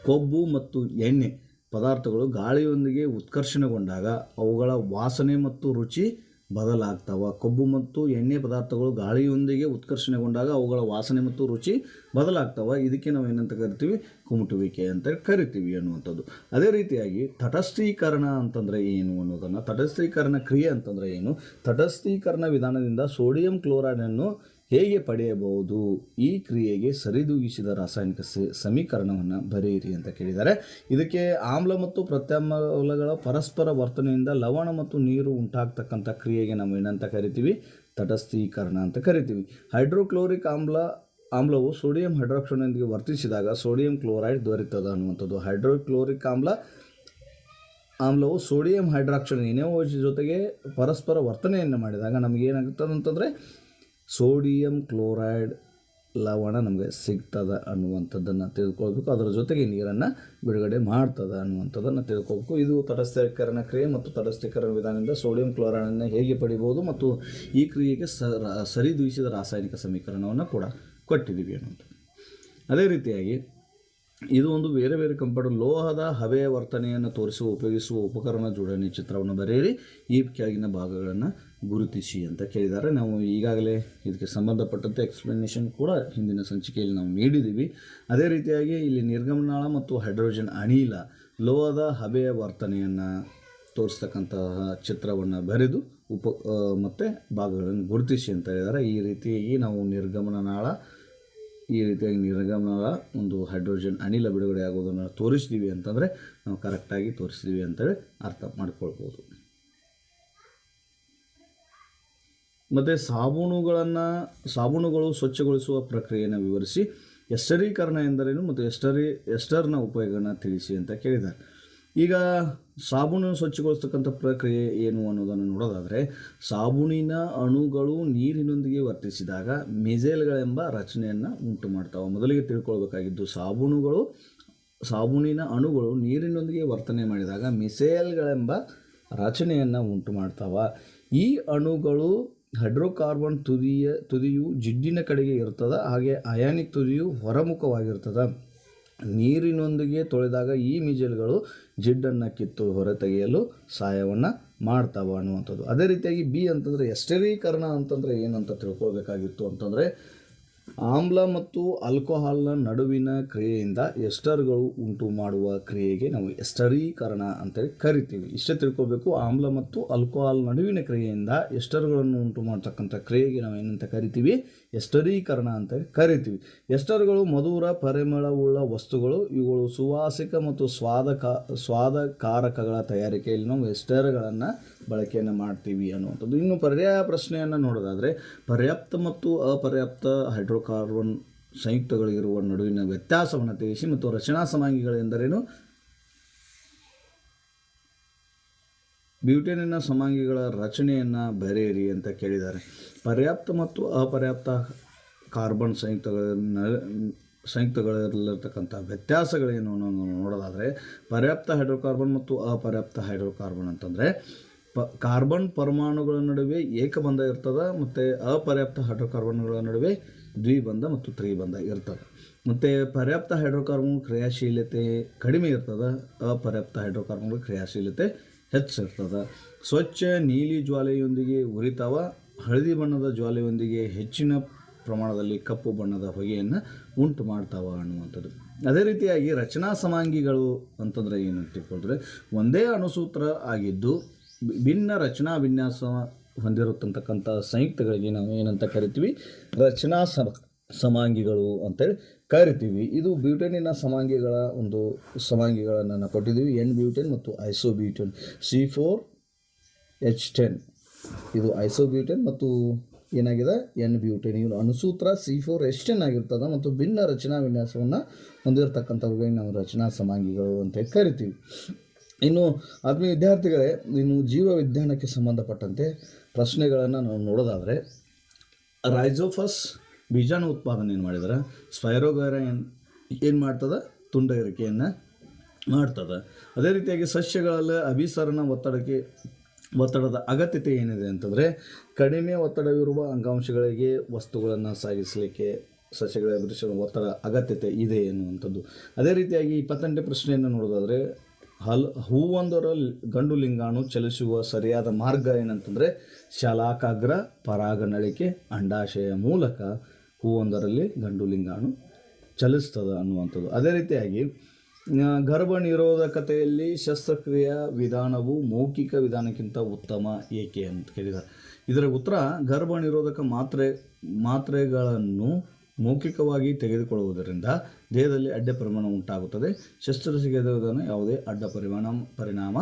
ಕೊಬ್ಬು ಮತ್ತು ಎಣ್ಣೆ ಪದಾರ್ಥಗಳು ಗಾಳಿಯೊಂದಿಗೆ ಉತ್ಕರ್ಷಣೆಗೊಂಡಾಗ ಅವುಗಳ ವಾಸನೆ ಮತ್ತು ರುಚಿ ಬದಲಾಗ್ತವೆ. ಕೊಬ್ಬು ಮತ್ತು ಎಣ್ಣೆ ಪದಾರ್ಥಗಳು ಗಾಳಿಯೊಂದಿಗೆ ಉತ್ಕರ್ಷಣೆಗೊಂಡಾಗ ಅವುಗಳ ವಾಸನೆ ಮತ್ತು ರುಚಿ ಬದಲಾಗ್ತವೆ. ಇದಕ್ಕೆ ನಾವು ಏನಂತ ಕರಿತೀವಿ? ಕುಮಟುವಿಕೆ ಅಂತ ಕರಿತೀವಿ ಅನ್ನುವಂಥದ್ದು. ಅದೇ ರೀತಿಯಾಗಿ ತಟಸ್ಥೀಕರಣ ಅಂತಂದರೆ ಏನು ಅನ್ನೋದನ್ನು? ತಟಸ್ಥೀಕರಣ ಕ್ರಿಯೆ ಅಂತಂದರೆ ಏನು? ತಟಸ್ಥೀಕರಣ ವಿಧಾನದಿಂದ ಸೋಡಿಯಂ ಕ್ಲೋರೈಡನ್ನು ಹೇಗೆ ಪಡೆಯಬಹುದು? ಈ ಕ್ರಿಯೆಗೆ ಸರಿದೂಗಿಸಿದ ರಾಸಾಯನಿಕ ಸಮೀಕರಣವನ್ನು ಬರೆಯಿರಿ ಅಂತ ಕೇಳಿದ್ದಾರೆ. ಇದಕ್ಕೆ ಆಮ್ಲ ಮತ್ತು ಪ್ರತ್ಯಾಮ್ಲಗಳ ಪರಸ್ಪರ ವರ್ತನೆಯಿಂದ ಲವಣ ಮತ್ತು ನೀರು ಉಂಟಾಗ್ತಕ್ಕಂಥ ಕ್ರಿಯೆಗೆ ನಾವು ಏನಂತ ಕರಿತೀವಿ? ತಟಸ್ಥೀಕರಣ ಅಂತ ಕರಿತೀವಿ. ಹೈಡ್ರೋಕ್ಲೋರಿಕ್ ಆಮ್ಲ, ಆಮ್ಲವು ಸೋಡಿಯಂ ಹೈಡ್ರಾಕ್ಸೈಡ್ನೊಂದಿಗೆ ವರ್ತಿಸಿದಾಗ ಸೋಡಿಯಂ ಕ್ಲೋರೈಡ್ ದೊರೆತದ ಅನ್ನುವಂಥದ್ದು. ಹೈಡ್ರೋಕ್ಲೋರಿಕ್ ಆಮ್ಲ, ಆಮ್ಲವು ಸೋಡಿಯಂ ಹೈಡ್ರಾಕ್ಸೈಡ್ ಇನೇವೋಜ್ ಜೊತೆಗೆ ಪರಸ್ಪರ ವರ್ತನೆಯನ್ನು ಮಾಡಿದಾಗ ನಮಗೆ ಏನಾಗುತ್ತದೆ ಅಂತಂದರೆ ಸೋಡಿಯಂ ಕ್ಲೋರೈಡ್ ಲವಣ ನಮಗೆ ಸಿಗ್ತದೆ ಅನ್ನುವಂಥದ್ದನ್ನು ತಿಳ್ಕೊಳ್ಬೇಕು. ಅದರ ಜೊತೆಗೆ ನೀರನ್ನು ಬಿಡುಗಡೆ ಮಾಡ್ತದೆ ಅನ್ನುವಂಥದ್ದನ್ನು ತಿಳ್ಕೊಬೇಕು ಇದು ತಟಸ್ಥೀಕರಣ ಕ್ರಿಯೆ ಮತ್ತು ತಟಸ್ಥೀಕರಣ ವಿಧಾನದಿಂದ ಸೋಡಿಯಂ ಕ್ಲೋರೈಡನ್ನು ಹೇಗೆ ಪಡಿಬೋದು ಮತ್ತು ಈ ಕ್ರಿಯೆಗೆ ಸ, ರ- ಸರಿದೂಗಿಸಿದ ರಾಸಾಯನಿಕ ಸಮೀಕರಣವನ್ನು ಕೂಡ ಕೊಟ್ಟಿದ್ದೀವಿ ಅನ್ನೋದು. ಅದೇ ರೀತಿಯಾಗಿ ಇದು ಒಂದು ಬೇರೆ ಬೇರೆ ಕಂಪನಿ ಲೋಹದ ಹವೆಯ ವರ್ತನೆಯನ್ನು ತೋರಿಸುವ, ಉಪಯೋಗಿಸುವ ಉಪಕರಣ ಜೋಡಣೆ ಚಿತ್ರವನ್ನು ಬರೆಯಿರಿ. ಈ ಕೆಳಗಿನ ಭಾಗಗಳನ್ನು ಗುರುತಿಸಿ ಅಂತ ಕೇಳಿದ್ದಾರೆ. ನಾವು ಈಗಾಗಲೇ ಇದಕ್ಕೆ ಸಂಬಂಧಪಟ್ಟಂತೆ ಎಕ್ಸ್ಪ್ಲನೇಷನ್ ಕೂಡ ಹಿಂದಿನ ಸಂಚಿಕೆಯಲ್ಲಿ ನಾವು ನೀಡಿದ್ದೀವಿ. ಅದೇ ರೀತಿಯಾಗಿ ಇಲ್ಲಿ ನಿರ್ಗಮನಾಳ ಮತ್ತು ಹೈಡ್ರೋಜನ್ ಅನಿಲ, ಲೋಹದ ಹಬೆಯ ವರ್ತನೆಯನ್ನು ತೋರಿಸ್ತಕ್ಕಂತಹ ಚಿತ್ರವನ್ನು ಬರೆದು ಉಪ ಮತ್ತು ಭಾಗಗಳನ್ನು ಗುರುತಿಸಿ ಅಂತ ಹೇಳಿದ್ದಾರೆ. ಈ ರೀತಿಯಾಗಿ ನಾವು ನಿರ್ಗಮನನಾಳ, ಈ ರೀತಿಯಾಗಿ ನಿರ್ಗಮನಾಳ ಒಂದು ಹೈಡ್ರೋಜನ್ ಅನಿಲ ಬಿಡುಗಡೆ ಆಗೋದನ್ನು ತೋರಿಸ್ತೀವಿ ಅಂತಂದರೆ ನಾವು ಕರೆಕ್ಟಾಗಿ ತೋರಿಸ್ತೀವಿ ಅಂತೇಳಿ ಅರ್ಥ ಮಾಡ್ಕೊಳ್ಬೋದು. ಮತ್ತು ಸಾಬೂನುಗಳನ್ನು, ಸಾಬೂನುಗಳು ಸ್ವಚ್ಛಗೊಳಿಸುವ ಪ್ರಕ್ರಿಯೆಯನ್ನು ವಿವರಿಸಿ, ಎಸ್ಟರೀಕರಣ ಎಂದರೇನು ಮತ್ತು ಎಸ್ಟರಿ, ಎಸ್ಟರ್ನ ಉಪಯೋಗನ ತಿಳಿಸಿ ಅಂತ ಕೇಳಿದ್ದಾರೆ. ಈಗ ಸಾಬೂನು ಸ್ವಚ್ಛಗೊಳಿಸ್ತಕ್ಕಂಥ ಪ್ರಕ್ರಿಯೆ ಏನು ಅನ್ನೋದನ್ನು ನೋಡೋದಾದರೆ, ಸಾಬೂನಿನ ಅಣುಗಳು ನೀರಿನೊಂದಿಗೆ ವರ್ತಿಸಿದಾಗ ಮಿಸೇಲ್ಗಳೆಂಬ ರಚನೆಯನ್ನು ಉಂಟು ಮಾಡ್ತಾವೆ. ಮೊದಲಿಗೆ ತಿಳ್ಕೊಳ್ಬೇಕಾಗಿದ್ದು ಸಾಬೂನುಗಳು, ಸಾಬೂನಿನ ಅಣುಗಳು ನೀರಿನೊಂದಿಗೆ ವರ್ತನೆ ಮಾಡಿದಾಗ ಮಿಸೇಲ್ಗಳೆಂಬ ರಚನೆಯನ್ನು ಉಂಟು ಮಾಡ್ತಾವ. ಈ ಅಣುಗಳು ಹೈಡ್ರೋಕಾರ್ಬನ್ ತುದಿಯ, ತುದಿಯು ಜಿಡ್ಡಿನ ಕಡೆಗೆ ಇರ್ತದೆ, ಹಾಗೆ ಅಯಾನಿಕ್ ತುದಿಯು ಹೊರಮುಖವಾಗಿರ್ತದೆ. ನೀರಿನೊಂದಿಗೆ ತೊಳೆದಾಗ ಈ ಮಿಜಲ್ಗಳು ಜಿಡ್ಡನ್ನು ಕಿತ್ತು ಹೊರತೆಗೆಯಲು ಸಹಾಯವನ್ನು ಮಾಡ್ತಾವ ಅನ್ನುವಂಥದ್ದು. ಅದೇ ರೀತಿಯಾಗಿ ಬಿ ಅಂತಂದರೆ ಎಸ್ಟರೀಕರಣ ಅಂತಂದರೆ ಏನಂತ ತಿಳ್ಕೊಳ್ಬೇಕಾಗಿತ್ತು ಅಂತಂದರೆ ಆಮ್ಲ ಮತ್ತು ಆಲ್ಕೋಹಾಲ್ನ ನಡುವಿನ ಕ್ರಿಯೆಯಿಂದ ಎಸ್ಟರ್ಗಳು ಉಂಟು ಮಾಡುವ ಕ್ರಿಯೆಗೆ ನಾವು ಎಸ್ಟರೀಕರಣ ಅಂತೇಳಿ ಕರಿತೀವಿ. ಇಷ್ಟೇ ತಿಳ್ಕೋಬೇಕು, ಆಮ್ಲ ಮತ್ತು ಆಲ್ಕೋಹಾಲ್ ನಡುವಿನ ಕ್ರಿಯೆಯಿಂದ ಎಸ್ಟರ್ಗಳನ್ನು ಉಂಟು ಮಾಡ್ತಕ್ಕಂಥ ಕ್ರಿಯೆಗೆ ನಾವು ಏನಂತ ಕರಿತೀವಿ? ಎಸ್ಟರೀಕರಣ ಅಂತೇಳಿ ಕರಿತೀವಿ. ಎಸ್ಟರ್ಗಳು ಮಧುರ, ಪರಿಮಳವುಳ್ಳ ವಸ್ತುಗಳು, ಇವುಗಳು ಸುವಾಸಿಕ ಮತ್ತು ಸ್ವಾದಕ, ಸ್ವಾದಕಾರಕಗಳ ತಯಾರಿಕೆಯಲ್ಲಿ ನಾವು ಎಸ್ಟರ್ಗಳನ್ನು ಬಳಕೆಯನ್ನು ಮಾಡ್ತೀವಿ ಅನ್ನುವಂಥದ್ದು. ಇನ್ನು ಪರ್ಯಾಯ ಪ್ರಶ್ನೆಯನ್ನು ನೋಡೋದಾದರೆ, ಪರ್ಯಾಪ್ತ ಮತ್ತು ಅಪರ್ಯಾಪ್ತ ಹೈಡ್ರೋಕಾರ್ಬನ್ ಸಂಯುಕ್ತಗಳಿರುವ ನಡುವಿನ ವ್ಯತ್ಯಾಸವನ್ನು ತಿಳಿಸಿ ಮತ್ತು ರಚನಾ ಸಮಾಂಗಿಗಳೆಂದರೇನು ಬ್ಯೂಟೇನಿನ ಸಮಾಂಗಿಗಳ ರಚನೆಯನ್ನು ಬರೆಯಿರಿ ಅಂತ ಕೇಳಿದ್ದಾರೆ. ಪರ್ಯಾಪ್ತ ಮತ್ತು ಅಪರ್ಯಾಪ್ತ ಕಾರ್ಬನ್ ಸಂಯುಕ್ತಗಳನ್ನ, ಸಂಯುಕ್ತಗಳಲ್ಲಿರ್ತಕ್ಕಂಥ ವ್ಯತ್ಯಾಸಗಳೇನು ಅನ್ನೋದನ್ನು ನೋಡೋದಾದರೆ, ಪರ್ಯಾಪ್ತ ಹೈಡ್ರೋಕಾರ್ಬನ್ ಮತ್ತು ಅಪರ್ಯಾಪ್ತ ಹೈಡ್ರೋಕಾರ್ಬನ್ ಅಂತಂದರೆ ಪ, ಕಾರ್ಬನ್ ಪರಮಾಣುಗಳ ನಡುವೆ ಏಕಬಂಧ ಇರ್ತದೆ, ಮತ್ತು ಅಪರ್ಯಾಪ್ತ ಹೈಡ್ರೋಕಾರ್ಬನ್ಗಳ ನಡುವೆ ದ್ವಿಬಂಧ ಮತ್ತು ತ್ರಿಬಂಧ ಇರ್ತದೆ. ಮತ್ತು ಪರ್ಯಾಪ್ತ ಹೈಡ್ರೋಕಾರ್ಬನ್ ಕ್ರಿಯಾಶೀಲತೆ ಕಡಿಮೆ ಇರ್ತದೆ, ಅಪರ್ಯಾಪ್ತ ಹೈಡ್ರೋಕಾರ್ಬನ್ಗಳ ಕ್ರಿಯಾಶೀಲತೆ ಹೆಚ್ಚಿರ್ತದೆ ಸ್ವಚ್ಛ ನೀಲಿ ಜ್ವಾಲೆಯೊಂದಿಗೆ ಉರಿತಾವ, ಹಳದಿ ಬಣ್ಣದ ಜ್ವಾಲೆಯೊಂದಿಗೆ ಹೆಚ್ಚಿನ ಪ್ರಮಾಣದಲ್ಲಿ ಕಪ್ಪು ಬಣ್ಣದ ಹೊಗೆಯನ್ನು ಉಂಟು ಮಾಡ್ತಾವ ಅನ್ನುವಂಥದ್ದು. ಅದೇ ರೀತಿಯಾಗಿ ರಚನಾ ಸಮಾಂಗಿಗಳು ಅಂತಂದರೆ ಏನು ಅಂತ ಒಂದೇ ಅಣುಸೂತ್ರ ಆಗಿದ್ದು ಭಿನ್ನ ರಚನಾ ವಿನ್ಯಾಸ ಹೊಂದಿರತಕ್ಕಂಥ ಸಂಯುಕ್ತಗಳಿಗೆ ನಾವು ಏನಂತ ಕರಿತೀವಿ? ರಚನಾ ಸಮ, ಸಮಾಂಗಿಗಳು ಅಂತೇಳಿ ಕರಿತೀವಿ. ಇದು ಬ್ಯೂಟೇನಿನ ಸಮಾಂಗಿಗಳ ಒಂದು ಸಮಾಂಗಿಗಳನ್ನು ನಾವು ಕೊಟ್ಟಿದ್ದೀವಿ. ಎನ್ ಬ್ಯೂಟೇನ್ ಮತ್ತು isobutane C four, H ten. ಇದು ಐಸೋಬ್ಯೂಟೇನ್ ಮತ್ತು ಏನಾಗಿದೆ? N butane. ಇವರು ಅನುಸೂತ್ರ ಸಿ ಫೋರ್, ಎಚ್ ಟೆನ್ ಆಗಿರ್ತದೆ ಮತ್ತು ಭಿನ್ನ ರಚನಾ ವಿನ್ಯಾಸವನ್ನು ಹೊಂದಿರತಕ್ಕಂಥವುಗಳಿಗೆ ನಾವು ರಚನಾ ಸಮಾಂಗಿಗಳು ಅಂತ ಕರಿತೀವಿ. ಇನ್ನು ಆತ್ಮೀಯ ವಿದ್ಯಾರ್ಥಿಗಳೇ, ಇನ್ನು ಜೀವ ವಿಜ್ಞಾನಕ್ಕೆ ಸಂಬಂಧಪಟ್ಟಂತೆ ಪ್ರಶ್ನೆಗಳನ್ನು ನಾವು ನೋಡೋದಾದರೆ ರೈಜೋಫಸ್ ಬೀಜಾಣು ಏನು ಮಾಡಿದರೆ? ಸ್ಪೈರೋಗೈರ ಏನು ಏನು ಮಾಡ್ತದೆ ತುಂಡರಿಕೆಯನ್ನು ಮಾಡ್ತದೆ. ಅದೇ ರೀತಿಯಾಗಿ ಸಸ್ಯಗಳಲ್ಲಿ ಅಭಿಸರಣ ಒತ್ತಡಕ್ಕೆ, ಒತ್ತಡದ ಅಗತ್ಯತೆ ಏನಿದೆ ಅಂತಂದರೆ, ಕಡಿಮೆ ಒತ್ತಡವಿರುವ ಅಂಗಾಂಶಗಳಿಗೆ ವಸ್ತುಗಳನ್ನು ಸಾಗಿಸಲಿಕ್ಕೆ ಸಸ್ಯಗಳ ಅಭಿಸರಣ ಒತ್ತಡ ಅಗತ್ಯತೆ ಇದೆ ಎನ್ನುವಂಥದ್ದು. ಅದೇ ರೀತಿಯಾಗಿ ಇಪ್ಪತ್ತೆಂಟನೇ ಪ್ರಶ್ನೆಯನ್ನು ನೋಡೋದಾದರೆ ಹಲ್ ಹೂವೊಂದರ ಗಂಡು ಲಿಂಗಾಣು ಚಲಿಸುವ ಸರಿಯಾದ ಮಾರ್ಗ ಏನಂತಂದರೆ ಶಲಾಕಾಗ್ರ ಪರಾಗನಳಿಕೆ ಅಂಡಾಶಯ ಮೂಲಕ ಹೂವೊಂದರಲ್ಲಿ ಗಂಡು ಲಿಂಗಾಣು ಚಲಿಸ್ತದೆ ಅನ್ನುವಂಥದ್ದು. ಅದೇ ರೀತಿಯಾಗಿ ಗರ್ಭ ನಿರೋಧಕತೆಯಲ್ಲಿ ಶಸ್ತ್ರಕ್ರಿಯ ವಿಧಾನವು ಮೌಖಿಕ ವಿಧಾನಕ್ಕಿಂತ ಉತ್ತಮ, ಏಕೆ ಅಂತ ಕೇಳಿದ್ದಾರೆ ಇದರ ಉತ್ತರ, ಗರ್ಭ ನಿರೋಧಕ ಮಾತ್ರೆ, ಮಾತ್ರೆಗಳನ್ನು ಮೌಖಿಕವಾಗಿ ತೆಗೆದುಕೊಳ್ಳುವುದರಿಂದ ದೇಹದಲ್ಲಿ ಅಡ್ಡ ಪರಿಮಾಣ ಉಂಟಾಗುತ್ತದೆ. ಶಸ್ತ್ರಚಿಕಿತ್ಸೆಯ ವಿಧಾನ ಯಾವುದೇ ಅಡ್ಡ ಪರಿಮಾಣ, ಪರಿಣಾಮ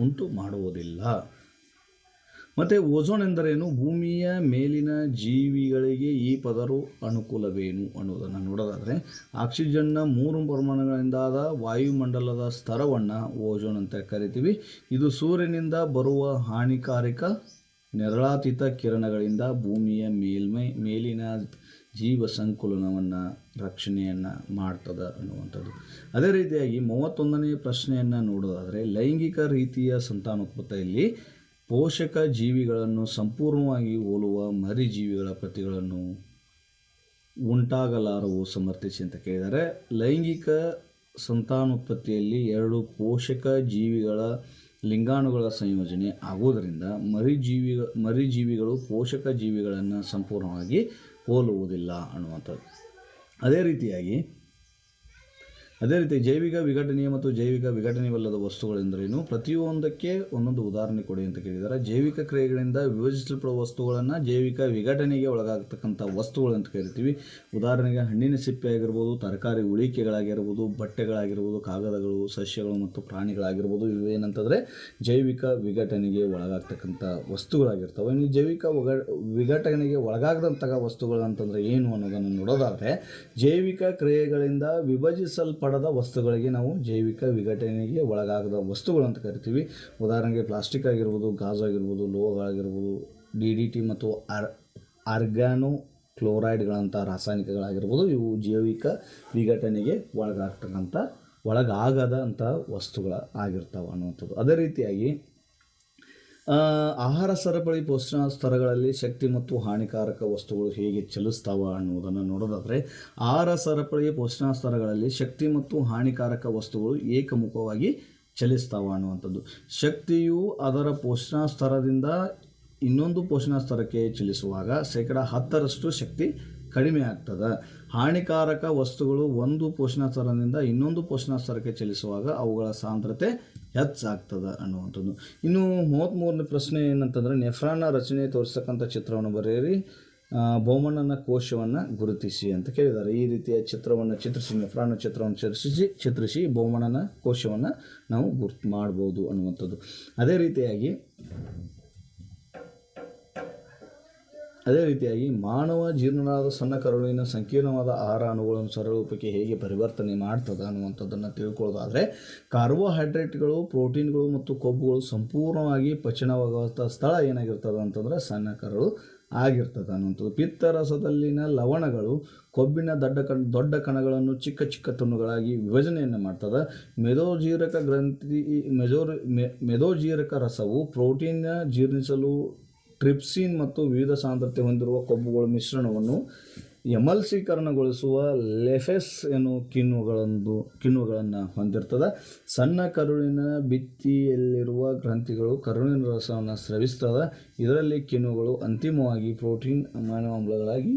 ಉಂಟು ಮಾಡುವುದಿಲ್ಲ. ಮತ್ತು ಓಝೋನ್ ಎಂದರೇನು? ಭೂಮಿಯ ಮೇಲಿನ ಜೀವಿಗಳಿಗೆ ಈ ಪದರು ಅನುಕೂಲವೇನು ಅನ್ನೋದನ್ನು ನೋಡೋದಾದರೆ, ಆಕ್ಸಿಜನ್ನ ಮೂರು ಪ್ರಮಾಣಗಳಿಂದಾದ ವಾಯುಮಂಡಲದ ಸ್ತರವನ್ನು ಓಝೋನ್ ಅಂತ ಕರಿತೀವಿ. ಇದು ಸೂರ್ಯನಿಂದ ಬರುವ ಹಾನಿಕಾರಕ, ನೆರಳಾತೀತ ಕಿರಣಗಳಿಂದ ಭೂಮಿಯ ಮೇಲ್ಮೈ, ಮೇಲಿನ ಜೀವ ಸಂಕುಲನವನ್ನು ರಕ್ಷಣೆಯನ್ನು ಮಾಡ್ತದೆ ಅನ್ನುವಂಥದ್ದು. ಅದೇ ರೀತಿಯಾಗಿ ಮೂವತ್ತೊಂದನೇ ಪ್ರಶ್ನೆಯನ್ನು ನೋಡೋದಾದರೆ, ಲೈಂಗಿಕ ರೀತಿಯ ಸಂತಾನೋತ್ಪತ್ತಿಯಲ್ಲಿ ಪೋಷಕ ಜೀವಿಗಳನ್ನು ಸಂಪೂರ್ಣವಾಗಿ ಹೋಲುವ ಮರಿ ಜೀವಿಗಳ ಪ್ರತಿಗಳನ್ನು ಉಂಟಾಗಲಾರವು ಸಮರ್ಥಿಸಿ ಅಂತ ಕೇಳಿದರೆ. ಲೈಂಗಿಕ ಸಂತಾನೋತ್ಪತ್ತಿಯಲ್ಲಿ ಎರಡು ಪೋಷಕ ಜೀವಿಗಳ ಲಿಂಗಾಣುಗಳ ಸಂಯೋಜನೆ ಆಗುವುದರಿಂದ ಮರಿ ಮರಿಜೀವಿಗಳು ಪೋಷಕ ಜೀವಿಗಳನ್ನು ಸಂಪೂರ್ಣವಾಗಿ ಹೋಲುವುದಿಲ್ಲ ಅನ್ನುವಂಥದ್ದು. ಅದೇ ರೀತಿಯಾಗಿ ಅದೇ ರೀತಿ ಜೈವಿಕ ವಿಘಟನೀಯ ಮತ್ತು ಜೈವಿಕ ವಿಘಟನೆಯಲ್ಲದ ವಸ್ತುಗಳೆಂದರೇನು? ಪ್ರತಿಯೊಂದಕ್ಕೆ ಒಂದೊಂದು ಉದಾಹರಣೆ ಕೊಡಿ ಅಂತ ಕೇಳಿದ್ದಾರೆ ಜೈವಿಕ ಕ್ರಿಯೆಗಳಿಂದ ವಿಭಜಿಸಲ್ಪಡುವ ವಸ್ತುಗಳನ್ನು ಜೈವಿಕ ವಿಘಟನೆಗೆ ಒಳಗಾಗ್ತಕ್ಕಂಥ ವಸ್ತುಗಳು ಅಂತ ಕರಿತೀವಿ. ಉದಾಹರಣೆಗೆ ಹಣ್ಣಿನ ಸಿಪ್ಪೆ ಆಗಿರ್ಬೋದು, ತರಕಾರಿ ಉಳಿಕೆಗಳಾಗಿರ್ಬೋದು, ಬಟ್ಟೆಗಳಾಗಿರ್ಬೋದು, ಕಾಗದಗಳು, ಸಸ್ಯಗಳು ಮತ್ತು ಪ್ರಾಣಿಗಳಾಗಿರ್ಬೋದು, ಇವೇನಂತಂದರೆ ಜೈವಿಕ ವಿಘಟನೆಗೆ ಒಳಗಾಗ್ತಕ್ಕಂಥ ವಸ್ತುಗಳಾಗಿರ್ತವೆ. ಇನ್ನು ಜೈವಿಕ ಒಗ, ವಿಘಟನೆಗೆ ಒಳಗಾಗದಂತಹ ವಸ್ತುಗಳು ಅಂತಂದರೆ ಏನು ಅನ್ನೋದನ್ನು ನೋಡೋದಾದರೆ ಜೈವಿಕ ಕ್ರಿಯೆಗಳಿಂದ ವಿಭಜಿಸಲ್ಪಡದ ವಸ್ತುಗಳಿಗೆ ನಾವು ಜೈವಿಕ ವಿಘಟನೆಗೆ ಒಳಗಾಗದ ವಸ್ತುಗಳು ಅಂತ ಕರಿತೀವಿ. ಉದಾಹರಣೆಗೆ ಪ್ಲಾಸ್ಟಿಕ್ ಆಗಿರ್ಬೋದು, ಗಾಜ್ ಆಗಿರ್ಬೋದು, ಲೋಹಗಳಾಗಿರ್ಬೋದು, ಡಿ ಡಿ ಟಿ ಮತ್ತು ಆರ್ ಆರ್ಗ್ಯಾನೋ ಕ್ಲೋರೈಡ್ಗಳಂಥ ರಾಸಾಯನಿಕಗಳಾಗಿರ್ಬೋದು, ಇವು ಜೈವಿಕ ವಿಘಟನೆಗೆ ಒಳಗಾಗ್ತಕ್ಕಂಥ, ಒಳಗಾಗದಂಥ ವಸ್ತುಗಳ ಆಗಿರ್ತಾವೆ ಅನ್ನುವಂಥದ್ದು. ಅದೇ ರೀತಿಯಾಗಿ ಆಹಾರ ಸರಪಳಿ ಪೋಷಣ ಸ್ತರಗಳಲ್ಲಿ ಶಕ್ತಿ ಮತ್ತು ಹಾನಿಕಾರಕ ವಸ್ತುಗಳು ಹೇಗೆ ಚಲಿಸ್ತಾವ ಅನ್ನುವುದನ್ನು ನೋಡೋದಾದರೆ, ಆಹಾರ ಸರಪಳಿ ಪೋಷಣ ಸ್ತರಗಳಲ್ಲಿ ಶಕ್ತಿ ಮತ್ತು ಹಾನಿಕಾರಕ ವಸ್ತುಗಳು ಏಕಮುಖವಾಗಿ ಚಲಿಸ್ತಾವ ಅನ್ನುವಂಥದ್ದು. ಶಕ್ತಿಯು ಅದರ ಪೋಷಣ ಸ್ತರದಿಂದ ಇನ್ನೊಂದು ಪೋಷಣ ಸ್ತರಕ್ಕೆ ಚಲಿಸುವಾಗ ಶೇಕಡ ಹತ್ತರಷ್ಟು ಶಕ್ತಿ ಕಡಿಮೆ ಆಗ್ತದೆ. ಹಾನಿಕಾರಕ ವಸ್ತುಗಳು ಒಂದು ಪೋಷಣ ಸ್ತರದಿಂದ ಇನ್ನೊಂದು ಪೋಷಣ ಸ್ತರಕ್ಕೆ ಚಲಿಸುವಾಗ ಅವುಗಳ ಸಾಂದ್ರತೆ ಹೆಚ್ಚಾಗ್ತದೆ ಅನ್ನುವಂಥದ್ದು. ಇನ್ನು ಮೂವತ್ತ್ಮೂರನೇ ಪ್ರಶ್ನೆ ಏನಂತಂದರೆ ನೆಫ್ರಾನ ರಚನೆ ತೋರಿಸ್ತಕ್ಕಂಥ ಚಿತ್ರವನ್ನು ಬರೆಯಿರಿ. ಬೋಮಣ್ಣನ ಕೋಶವನ್ನು ಗುರುತಿಸಿ ಅಂತ ಕೇಳಿದ್ದಾರೆ. ಈ ರೀತಿಯ ಚಿತ್ರವನ್ನು ಚಿತ್ರಿಸಿ ನೆಫ್ರಾನ ಚಿತ್ರವನ್ನು ಚಿತ್ರಿಸಿ ಚಿತ್ರಿಸಿ ಬೋಮಣ್ಣನ ಕೋಶವನ್ನು ನಾವು ಗುರ್ತು ಮಾಡ್ಬೋದು ಅನ್ನುವಂಥದ್ದು. ಅದೇ ರೀತಿಯಾಗಿ ಅದೇ ರೀತಿಯಾಗಿ ಮಾನವ ಜೀರ್ಣನಾದ ಸಣ್ಣ ಕರುಳಿನ ಸಂಕೀರ್ಣವಾದ ಆಹಾರ ಅಣುಗಳನ್ನು ಸರಳರೂಪಕ್ಕೆ ಹೇಗೆ ಪರಿವರ್ತನೆ ಮಾಡ್ತದೆ ಅನ್ನುವಂಥದ್ದನ್ನು ತಿಳ್ಕೊಳ್ಳೋದಾದರೆ ಕಾರ್ಬೋಹೈಡ್ರೇಟ್ಗಳು, ಪ್ರೋಟೀನ್ಗಳು ಮತ್ತು ಕೊಬ್ಬುಗಳು ಸಂಪೂರ್ಣವಾಗಿ ಪಚನವಾಗುವಂಥ ಸ್ಥಳ ಏನಾಗಿರ್ತದೆ ಅಂತಂದರೆ ಸಣ್ಣ ಕರುಳು ಆಗಿರ್ತದೆ ಅನ್ನುವಂಥದ್ದು. ಪಿತ್ತರಸದಲ್ಲಿನ ಲವಣಗಳು ಕೊಬ್ಬಿನ ದೊಡ್ಡ ಕಣ, ದೊಡ್ಡ ಕಣಗಳನ್ನು ಚಿಕ್ಕ ಚಿಕ್ಕ ತುಂಡುಗಳಾಗಿ ವಿಭಜನೆಯನ್ನು ಮಾಡ್ತದೆ. ಮೆದೋಜೀರಕ ಗ್ರಂಥಿ, ಮೆಜೋರ್ ಮೆದೋಜೀರಕ ರಸವು ಪ್ರೋಟೀನ್ನ ಜೀರ್ಣಿಸಲು ಟ್ರಿಪ್ಸಿನ್ ಮತ್ತು ವಿವಿಧ ಸಾಂದ್ರತೆ ಹೊಂದಿರುವ ಕೊಬ್ಬುಗಳ ಮಿಶ್ರಣವನ್ನು ಎಮಲ್ಸೀಕರಣಗೊಳಿಸುವ ಲೆಫೆಸ್ ಎನ್ನುವ ಕಿಣ್ವಗಳಂದು, ಕಿಣ್ವಗಳನ್ನು ಹೊಂದಿರ್ತದೆ. ಸಣ್ಣ ಕರುಳಿನ ಭಿತ್ತಿಯಲ್ಲಿರುವ ಗ್ರಂಥಿಗಳು ಕರುಳಿನ ರಸವನ್ನು ಸ್ರವಿಸ್ತದೆ. ಇದರಲ್ಲಿ ಕಿಣ್ವಗಳು ಅಂತಿಮವಾಗಿ ಪ್ರೋಟೀನ್, ಅಮೈನೋ ಆಮ್ಲಗಳಾಗಿ,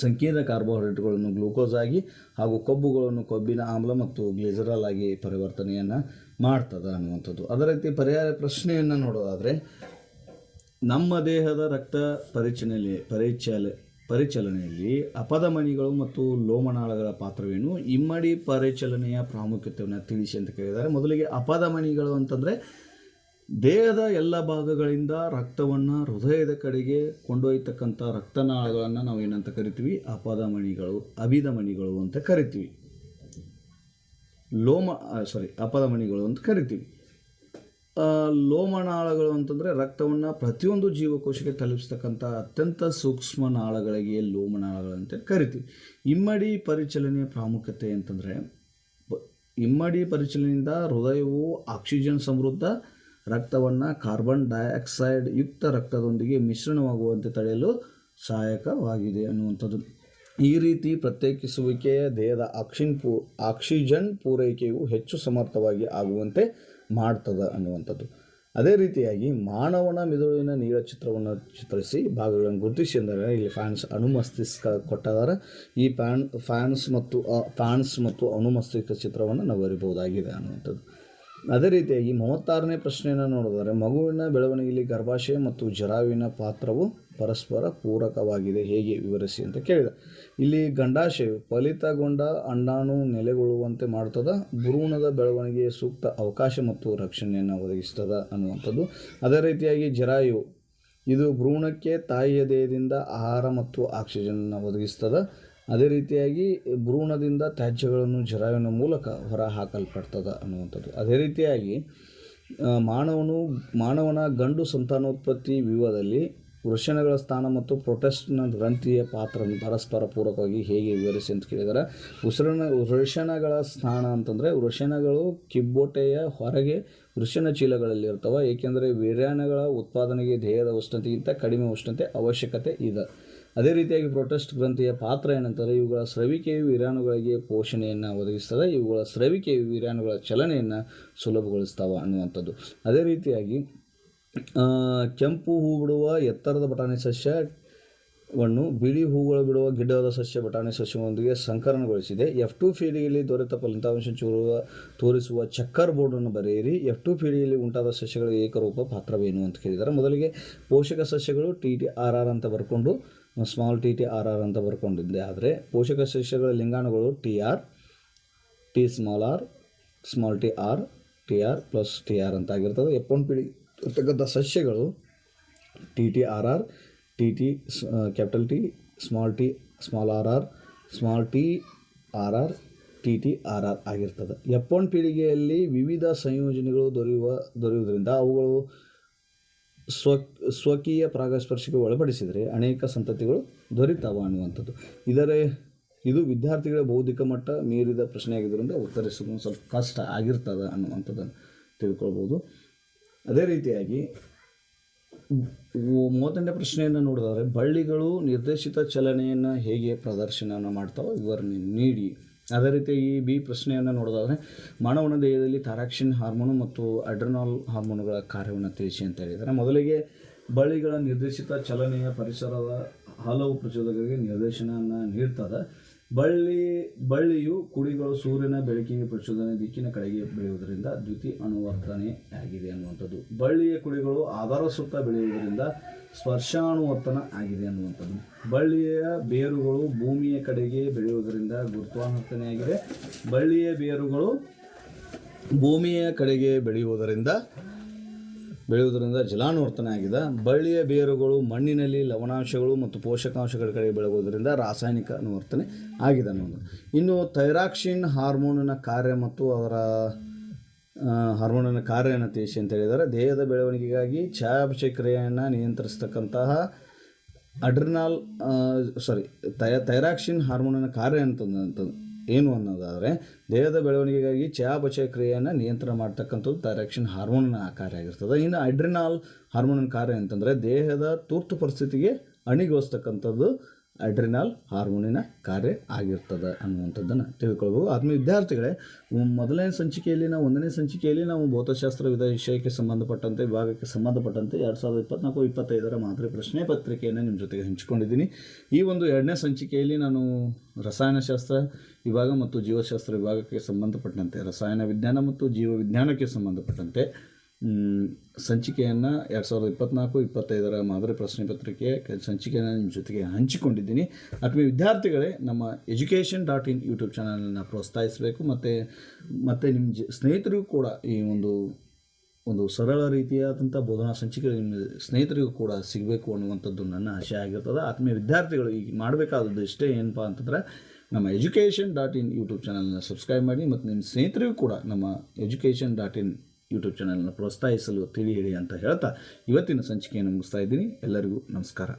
ಸಂಕೀರ್ಣ ಕಾರ್ಬೋಹೈಡ್ರೇಟ್ಗಳನ್ನು ಗ್ಲೂಕೋಸ್ ಆಗಿ ಹಾಗೂ ಕೊಬ್ಬುಗಳನ್ನು ಕೊಬ್ಬಿನ ಆಮ್ಲ ಮತ್ತು ಗ್ಲಿಸರಾಲ್ ಆಗಿ ಪರಿವರ್ತನೆಯನ್ನು ಮಾಡ್ತದೆ ಅನ್ನುವಂಥದ್ದು. ಅದೇ ರೀತಿ ಪರ್ಯಾಯ ಪ್ರಶ್ನೆಯನ್ನು ನೋಡೋದಾದರೆ ನಮ್ಮ ದೇಹದ ರಕ್ತ ಪರಿಚಲನೆ ಪರಿಚಲ, ಪರಿಚಲನೆಯಲ್ಲಿ ಅಪಧಮನಿಗಳು ಮತ್ತು ಲೋಮನಾಳಗಳ ಪಾತ್ರವೇನು? ಇಮ್ಮಡಿ ಪರಿಚಲನೆಯ ಪ್ರಾಮುಖ್ಯತೆಯನ್ನು ತಿಳಿಸಿ ಅಂತ ಕೇಳಿದ್ದಾರೆ. ಮೊದಲಿಗೆ ಅಪಧಮನಿಗಳು ಅಂತಂದರೆ ದೇಹದ ಎಲ್ಲ ಭಾಗಗಳಿಂದ ರಕ್ತವನ್ನು ಹೃದಯದ ಕಡೆಗೆ ಕೊಂಡೊಯ್ತಕ್ಕಂಥ ರಕ್ತನಾಳಗಳನ್ನು ನಾವು ಏನಂತ ಕರಿತೀವಿ? ಅಪಧಮನಿಗಳು ಅಭಿಧಮನಿಗಳು ಅಂತ ಕರಿತೀವಿ. ಲೋಮ ಸಾರಿ ಅಪಧಮನಿಗಳು ಅಂತ ಕರಿತೀವಿ. ಲೋಮನಾಳಗಳು ಅಂತಂದರೆ ರಕ್ತವನ್ನು ಪ್ರತಿಯೊಂದು ಜೀವಕೋಶಕ್ಕೆ ತಲುಪಿಸ್ತಕ್ಕಂಥ ಅತ್ಯಂತ ಸೂಕ್ಷ್ಮ ನಾಳಗಳಿಗೆ ಲೋಮನಾಳಗಳಂತೆ ಕರಿತೀವಿ. ಇಮ್ಮಡಿ ಪರಿಚಲನೆಯ ಪ್ರಾಮುಖ್ಯತೆ ಅಂತಂದರೆ ಇಮ್ಮಡಿ ಪರಿಚಲನೆಯಿಂದ ಹೃದಯವು ಆಕ್ಸಿಜನ್ ಸಮೃದ್ಧ, ರಕ್ತವನ್ನು ಕಾರ್ಬನ್ ಡೈಆಕ್ಸೈಡ್ ಯುಕ್ತ ರಕ್ತದೊಂದಿಗೆ ಮಿಶ್ರಣವಾಗುವಂತೆ ತಡೆಯಲು ಸಹಾಯಕವಾಗಿದೆ ಅನ್ನುವಂಥದ್ದು. ಈ ರೀತಿ ಪ್ರತ್ಯೇಕಿಸುವಿಕೆಯ ದೇಹದ ಆಕ್ಸಿನ್ ಪೂ, ಆಕ್ಸಿಜನ್ ಪೂರೈಕೆಯು ಹೆಚ್ಚು ಸಮರ್ಥವಾಗಿ ಆಗುವಂತೆ ಮಾಡ್ತದೆ ಅನ್ನುವಂಥದ್ದು. ಅದೇ ರೀತಿಯಾಗಿ ಮಾನವನ ಮಿದುಳಿನ ನೀಳ ಚಿತ್ರವನ್ನು ಚಿತ್ರಿಸಿ ಭಾಗಗಳನ್ನು ಗುರುತಿಸಿ ಅಂದರೆ ಇಲ್ಲಿ ಫ್ಯಾನ್ಸ್ ಅಣುಮಸ್ತಿಷ್ಕ ಕೊಟ್ಟಿದ್ದಾರೆ ಈ ಫ್ಯಾನ್, ಫ್ಯಾನ್ಸ್ ಮತ್ತು ಫ್ಯಾನ್ಸ್ ಮತ್ತು ಅಣುಮಸ್ತಿಷ್ಕ ಚಿತ್ರವನ್ನು ನಾವು ಬರಿಬೋದಾಗಿದೆ ಅನ್ನುವಂಥದ್ದು. ಅದೇ ರೀತಿಯಾಗಿ ಮೂವತ್ತಾರನೇ ಪ್ರಶ್ನೆಯನ್ನು ನೋಡಿದರೆ ಮಗುವಿನ ಬೆಳವಣಿಗೆಯಲ್ಲಿ ಗರ್ಭಾಶಯ ಮತ್ತು ಜರಾವಿನ ಪಾತ್ರವು ಪರಸ್ಪರ ಪೂರಕವಾಗಿದೆ, ಹೇಗೆ ವಿವರಿಸಿ ಅಂತ ಕೇಳಿದ. ಇಲ್ಲಿ ಗಂಡಾಶಯವು ಫಲಿತಗೊಂಡ ಅಂಡಾಣು ನೆಲೆಗೊಳ್ಳುವಂತೆ ಮಾಡ್ತದ ಭ್ರೂಣದ ಬೆಳವಣಿಗೆಯ ಸೂಕ್ತ ಅವಕಾಶ ಮತ್ತು ರಕ್ಷಣೆಯನ್ನು ಒದಗಿಸ್ತದ ಅನ್ನುವಂಥದ್ದು. ಅದೇ ರೀತಿಯಾಗಿ ಜರಾಯು ಇದು ಭ್ರೂಣಕ್ಕೆ ತಾಯಿಯ ದೇಹದಿಂದ ಆಹಾರ ಮತ್ತು ಆಕ್ಸಿಜನ್ನ ಒದಗಿಸ್ತದ ಅದೇ ರೀತಿಯಾಗಿ ಭ್ರೂಣದಿಂದ ತ್ಯಾಜ್ಯಗಳನ್ನು ಜರಾಯುವಿನ ಮೂಲಕ ಹೊರ ಹಾಕಲ್ಪಡ್ತದ ಅನ್ನುವಂಥದ್ದು. ಅದೇ ರೀತಿಯಾಗಿ ಮಾನವನು, ಮಾನವನ ಗಂಡು ಸಂತಾನೋತ್ಪತ್ತಿ ವಿವಾದದಲ್ಲಿ ವೃಷಣಗಳ ಸ್ಥಾನ ಮತ್ತು ಪ್ರೊಟೆಸ್ಟ್ನ ಗ್ರಂಥಿಯ ಪಾತ್ರವನ್ನು ಪರಸ್ಪರ ಪೂರಕವಾಗಿ ಹೇಗೆ ವಿವರಿಸಿ ಅಂತ ಕೇಳಿದರೆ. ಉಸಿರಣ ವೃಷಣಗಳ ಸ್ಥಾನ ಅಂತಂದರೆ ವೃಷಣಗಳು ಕಿಬ್ಬೊಟ್ಟೆಯ ಹೊರಗೆ ವೃಷಣ ಚೀಲಗಳಲ್ಲಿ ಇರ್ತವೆ ಏಕೆಂದರೆ ವೀರ್ಯಾಣಗಳ ಉತ್ಪಾದನೆಗೆ ದೇಹದ ಉಷ್ಣತೆಗಿಂತ ಕಡಿಮೆ ಉಷ್ಣತೆ ಅವಶ್ಯಕತೆ ಇದೆ. ಅದೇ ರೀತಿಯಾಗಿ ಪ್ರೊಟೆಸ್ಟ್ ಗ್ರಂಥಿಯ ಪಾತ್ರ ಏನಂತಾರೆ ಇವುಗಳ ಸ್ರವಿಕೆಯು ವಿರಾಣುಗಳಿಗೆ ಪೋಷಣೆಯನ್ನು ಒದಗಿಸ್ತದೆ, ಇವುಗಳ ಸ್ರವಿಕೆಯು ವಿರಾಣುಗಳ ಚಲನೆಯನ್ನು ಸುಲಭಗೊಳಿಸ್ತಾವ ಅನ್ನುವಂಥದ್ದು. ಅದೇ ರೀತಿಯಾಗಿ ಕೆಂಪು ಹೂ ಬಿಡುವ ಎತ್ತರದ ಬಟಾಣಿ ಸಸ್ಯವನ್ನು ಬಿಳಿ ಹೂಗಳು ಬಿಡುವ ಗಿಡ್ಡವಾದ ಸಸ್ಯ ಬಟಾಣಿ ಸಸ್ಯವೊಂದಿಗೆ ಸಂಕರಣಗೊಳಿಸಿದೆ ಎಫ್ ಟು ಫೀಡಿಯಲ್ಲಿ ದೊರೆತ ಫಲಿತಾಂಶ ಚೂರುವ, ತೋರಿಸುವ ಚಕ್ಕರ್ ಬೋರ್ಡನ್ನು ಬರೆಯಿರಿ. ಎಫ್ ಟು ಫೀಡಿಯಲ್ಲಿ ಉಂಟಾದ ಸಸ್ಯಗಳ ಏಕರೂಪ ಪಾತ್ರವೇನು ಅಂತ ಕೇಳಿದ್ದಾರೆ ಮೊದಲಿಗೆ ಪೋಷಕ ಸಸ್ಯಗಳು ಟಿ ಟಿ ಆರ್ ಆರ್ ಅಂತ ಬರ್ಕೊಂಡು small T T R R ಅಂತ ಬರ್ಕೊಂಡಿದ್ದೆ. ಆದರೆ ಪೋಷಕ ಸಸ್ಯಗಳ ಲಿಂಗಾಣುಗಳು T R, T small R, small T R T R plus T R ಅಂತ ಆಗಿರ್ತದೆ. ಒನ್ ಪೀಳಿ ಇರ್ತಕ್ಕಂಥ ಸಸ್ಯಗಳು T T R R, T T capital T, small T, small R R, small T R R, T T R R ಆಗಿರ್ತದೆ. One ಪೀಳಿಗೆಯಲ್ಲಿ ವಿವಿಧ ಸಂಯೋಜನೆಗಳು ದೊರೆಯುವ, ದೊರೆಯುವುದರಿಂದ ಅವುಗಳು ಸ್ವ, ಸ್ವಕೀಯ ಪರಾಗಸ್ಪರ್ಶಕ್ಕೆ ಒಳಪಡಿಸಿದರೆ ಅನೇಕ ಸಂತತಿಗಳು ದೊರೀತಾವ ಅನ್ನುವಂಥದ್ದು. ಇದರ, ಇದು ವಿದ್ಯಾರ್ಥಿಗಳ ಬೌದ್ಧಿಕ ಮಟ್ಟ ಮೀರಿದ ಪ್ರಶ್ನೆಯಾಗಿದ್ದರಿಂದ ಉತ್ತರಿಸಲು ಸ್ವಲ್ಪ ಕಷ್ಟ ಆಗಿರ್ತದೆ ಅನ್ನುವಂಥದ್ದನ್ನು ತಿಳ್ಕೊಳ್ಬೋದು. ಅದೇ ರೀತಿಯಾಗಿ ಮೂವತ್ತೆಂಟನೇ ಪ್ರಶ್ನೆಯನ್ನು ನೋಡಿದರೆ, ಬಳ್ಳಿಗಳು ನಿರ್ದೇಶಿತ ಚಲನೆಯನ್ನು ಹೇಗೆ ಪ್ರದರ್ಶನವನ್ನು ಮಾಡ್ತಾವೋ, ವಿವರಣೆ ನೀಡಿ. ಅದೇ ರೀತಿ ಈ ಬಿ ಪ್ರಶ್ನೆಯನ್ನು ನೋಡೋದಾದರೆ ಮಾನವನ ದೇಹದಲ್ಲಿ ಥೈರಾಕ್ಸಿನ್ ಹಾರ್ಮೋನು ಮತ್ತು ಅಡ್ರನಾಲ್ ಹಾರ್ಮೋನುಗಳ ಕಾರ್ಯವನ್ನು ತಿಳಿಸಿ ಅಂತ ಹೇಳಿದರೆ ಮೊದಲಿಗೆ ಬಳ್ಳಿಗಳ ನಿರ್ದೇಶಿತ ಚಲನೆಯ ಪರಿಸರದ ಹಲವು ಪ್ರಚೋದಕರಿಗೆ ನಿರ್ದೇಶನವನ್ನು ನೀಡ್ತದೆ ಬಳ್ಳಿ, ಬಳ್ಳಿಯು ಕುಡಿಗಳು ಸೂರ್ಯನ ಬೆಳಕಿನ ಪ್ರಚೋದನೆ, ದಿಕ್ಕಿನ ಕಡೆಗೆ ಬೆಳೆಯುವುದರಿಂದ ದ್ಯುತಿ ಅನುವರ್ತನೆ ಆಗಿದೆ ಅನ್ನುವಂಥದ್ದು. ಬಳ್ಳಿಯ ಕುಡಿಗಳು ಆಧಾರ ಸುತ್ತ ಬೆಳೆಯುವುದರಿಂದ ಸ್ಪರ್ಶಾನುವರ್ತನ ಆಗಿದೆ ಅನ್ನುವಂಥದ್ದು. ಬಳ್ಳಿಯ ಬೇರುಗಳು ಭೂಮಿಯ ಕಡೆಗೆ ಬೆಳೆಯುವುದರಿಂದ ಗುರುತ್ವಾಕರ್ಷಣೆಯಾಗಿದೆ. ಬಳ್ಳಿಯ ಬೇರುಗಳು ಭೂಮಿಯ ಕಡೆಗೆ ಬೆಳೆಯುವುದರಿಂದ ಬೆಳೆಯುವುದರಿಂದ ಜಲಾನುವರ್ತನೆ ಆಗಿದೆ. ಬಳ್ಳಿಯ ಬೇರುಗಳು, ಮಣ್ಣಿನಲ್ಲಿ ಲವಣಾಂಶಗಳು ಮತ್ತು ಪೋಷಕಾಂಶಗಳ ಕಡೆ ಬೆಳಗುವುದರಿಂದ ರಾಸಾಯನಿಕ ಅನುವರ್ತನೆ ಆಗಿದೆ ಅನ್ನೋದು. ಇನ್ನು ಥೈರಾಕ್ಷಿನ್ ಹಾರ್ಮೋನಿನ ಕಾರ್ಯ ಮತ್ತು ಅದರ ಹಾರ್ಮೋನಿನ ಕಾರ್ಯವನ್ನು ತಿಳಿಸಿ ಅಂತ ಹೇಳಿದರೆ, ದೇಹದ ಬೆಳವಣಿಗೆಗಾಗಿ ಚಯಾಪಚಯ ಕ್ರಿಯೆಯನ್ನು ನಿಯಂತ್ರಿಸ್ತಕ್ಕಂತಹ ಅಡ್ರಿನಾಲ್ ಸಾರಿ ತೈ ಥೈರಾಕ್ಸಿನ್ ಹಾರ್ಮೋನಿನ ಕಾರ್ಯ ಅಂತಂದಂತ ಏನು ಅನ್ನೋದಾದರೆ, ದೇಹದ ಬೆಳವಣಿಗೆಗಾಗಿ ಚಯಾಪಚಯ ಕ್ರಿಯೆಯನ್ನು ನಿಯಂತ್ರಣ ಮಾಡ್ತಕ್ಕಂಥದ್ದು ಥೈರಾಕ್ಷನ್ ಹಾರ್ಮೋನ್ನ ಕಾರ್ಯ ಆಗಿರ್ತದೆ. ಇನ್ನು ಅಡ್ರಿನಾಲ್ ಹಾರ್ಮೋನ್ ಕಾರ್ಯ ಅಂತಂದರೆ ದೇಹದ ತುರ್ತು ಪರಿಸ್ಥಿತಿಗೆ ಅಣಿಗೊಳಿಸ್ತಕ್ಕಂಥದ್ದು ಅಡ್ರಿನಾಲ್ ಹಾರ್ಮೋನಿನ ಕಾರ್ಯ ಆಗಿರ್ತದೆ ಅನ್ನುವಂಥದ್ದನ್ನು ತಿಳ್ಕೊಳ್ಬೋದು. ಆದ್ಮೇಲೆ ವಿದ್ಯಾರ್ಥಿಗಳೇ ಮೊದಲನೇ ಸಂಚಿಕೆಯಲ್ಲಿ ನಾವು, ಒಂದನೇ ಸಂಚಿಕೆಯಲ್ಲಿ ನಾವು ಭೌತಶಾಸ್ತ್ರ ವಿಧ ವಿಷಯಕ್ಕೆ ಸಂಬಂಧಪಟ್ಟಂತೆ, ವಿಭಾಗಕ್ಕೆ ಸಂಬಂಧಪಟ್ಟಂತೆ ಎರಡು ಸಾವಿರದ ಇಪ್ಪತ್ನಾಲ್ಕು, ಇಪ್ಪತ್ತೈದರ ಮಾದರಿ ಪ್ರಶ್ನೆ ಪತ್ರಿಕೆಯನ್ನು ನಿಮ್ಮ ಜೊತೆಗೆ ಹಂಚಿಕೊಂಡಿದ್ದೀನಿ. ಈ ಒಂದು ಎರಡನೇ ಸಂಚಿಕೆಯಲ್ಲಿ ನಾನು ರಸಾಯನಶಾಸ್ತ್ರ ವಿಭಾಗ ಮತ್ತು ಜೀವಶಾಸ್ತ್ರ ವಿಭಾಗಕ್ಕೆ ಸಂಬಂಧಪಟ್ಟಂತೆ, ರಸಾಯನ ವಿಜ್ಞಾನ ಮತ್ತು ಜೀವ ವಿಜ್ಞಾನಕ್ಕೆ ಸಂಬಂಧಪಟ್ಟಂತೆ ಸಂಚಿಕೆಯನ್ನು ಎರಡು ಸಾವಿರದ ಇಪ್ಪತ್ನಾಲ್ಕು, ಇಪ್ಪತ್ತೈದರ ಮಾದರಿ ಪ್ರಶ್ನೆ ಪತ್ರಿಕೆಯ ಸಂಚಿಕೆಯನ್ನು ನಿಮ್ಮ ಜೊತೆಗೆ ಹಂಚಿಕೊಂಡಿದ್ದೀನಿ. ಅಥವಾ ವಿದ್ಯಾರ್ಥಿಗಳೇ, ನಮ್ಮ ಎಜುಕೇಷನ್ ಡಾಟ್ ಇನ್ ಯೂಟ್ಯೂಬ್ ಚಾನಲನ್ನು ಪ್ರೋತ್ಸಾಹಿಸಬೇಕು. ಮತ್ತು ಮತ್ತು ನಿಮ್ಮ ಜ ಸ್ನೇಹಿತರಿಗೂ ಕೂಡ ಈ ಒಂದು ಒಂದು ಸರಳ ರೀತಿಯಾದಂಥ ಬೋಧನಾ ಸಂಚಿಕೆ ನಿಮ್ಮ ಸ್ನೇಹಿತರಿಗೂ ಕೂಡ ಸಿಗಬೇಕು ಅನ್ನುವಂಥದ್ದು ನನ್ನ ಆಶೆ ಆಗಿರ್ತದೆ. ಆತ್ಮೀಯ ವಿದ್ಯಾರ್ಥಿಗಳು ಈಗ ಮಾಡಬೇಕಾದದ್ದು ಇಷ್ಟೇ ಏನಪ್ಪ ಅಂತಂದರೆ, ನಮ್ಮ ಎಜುಕೇಷನ್ ಡಾಟ್ ಇನ್ ಯೂಟ್ಯೂಬ್ ಚಾನಲ್ನ ಸಬ್ಸ್ಕ್ರೈಬ್ ಮಾಡಿ. ಮತ್ತು ನಿಮ್ಮ ಸ್ನೇಹಿತರಿಗೂ ಕೂಡ ನಮ್ಮ ಎಜುಕೇಷನ್ ಡಾಟ್ ಇನ್ ಯೂಟ್ಯೂಬ್ ಚಾನಲ್ನ ಪ್ರೋತ್ಸಾಹಿಸಲು ತಿಳಿ ಅಂತ ಹೇಳ್ತಾ ಇವತ್ತಿನ ಸಂಚಿಕೆಯನ್ನು ಮುಗಿಸ್ತಾ ಇದ್ದೀನಿ. ಎಲ್ಲರಿಗೂ ನಮಸ್ಕಾರ.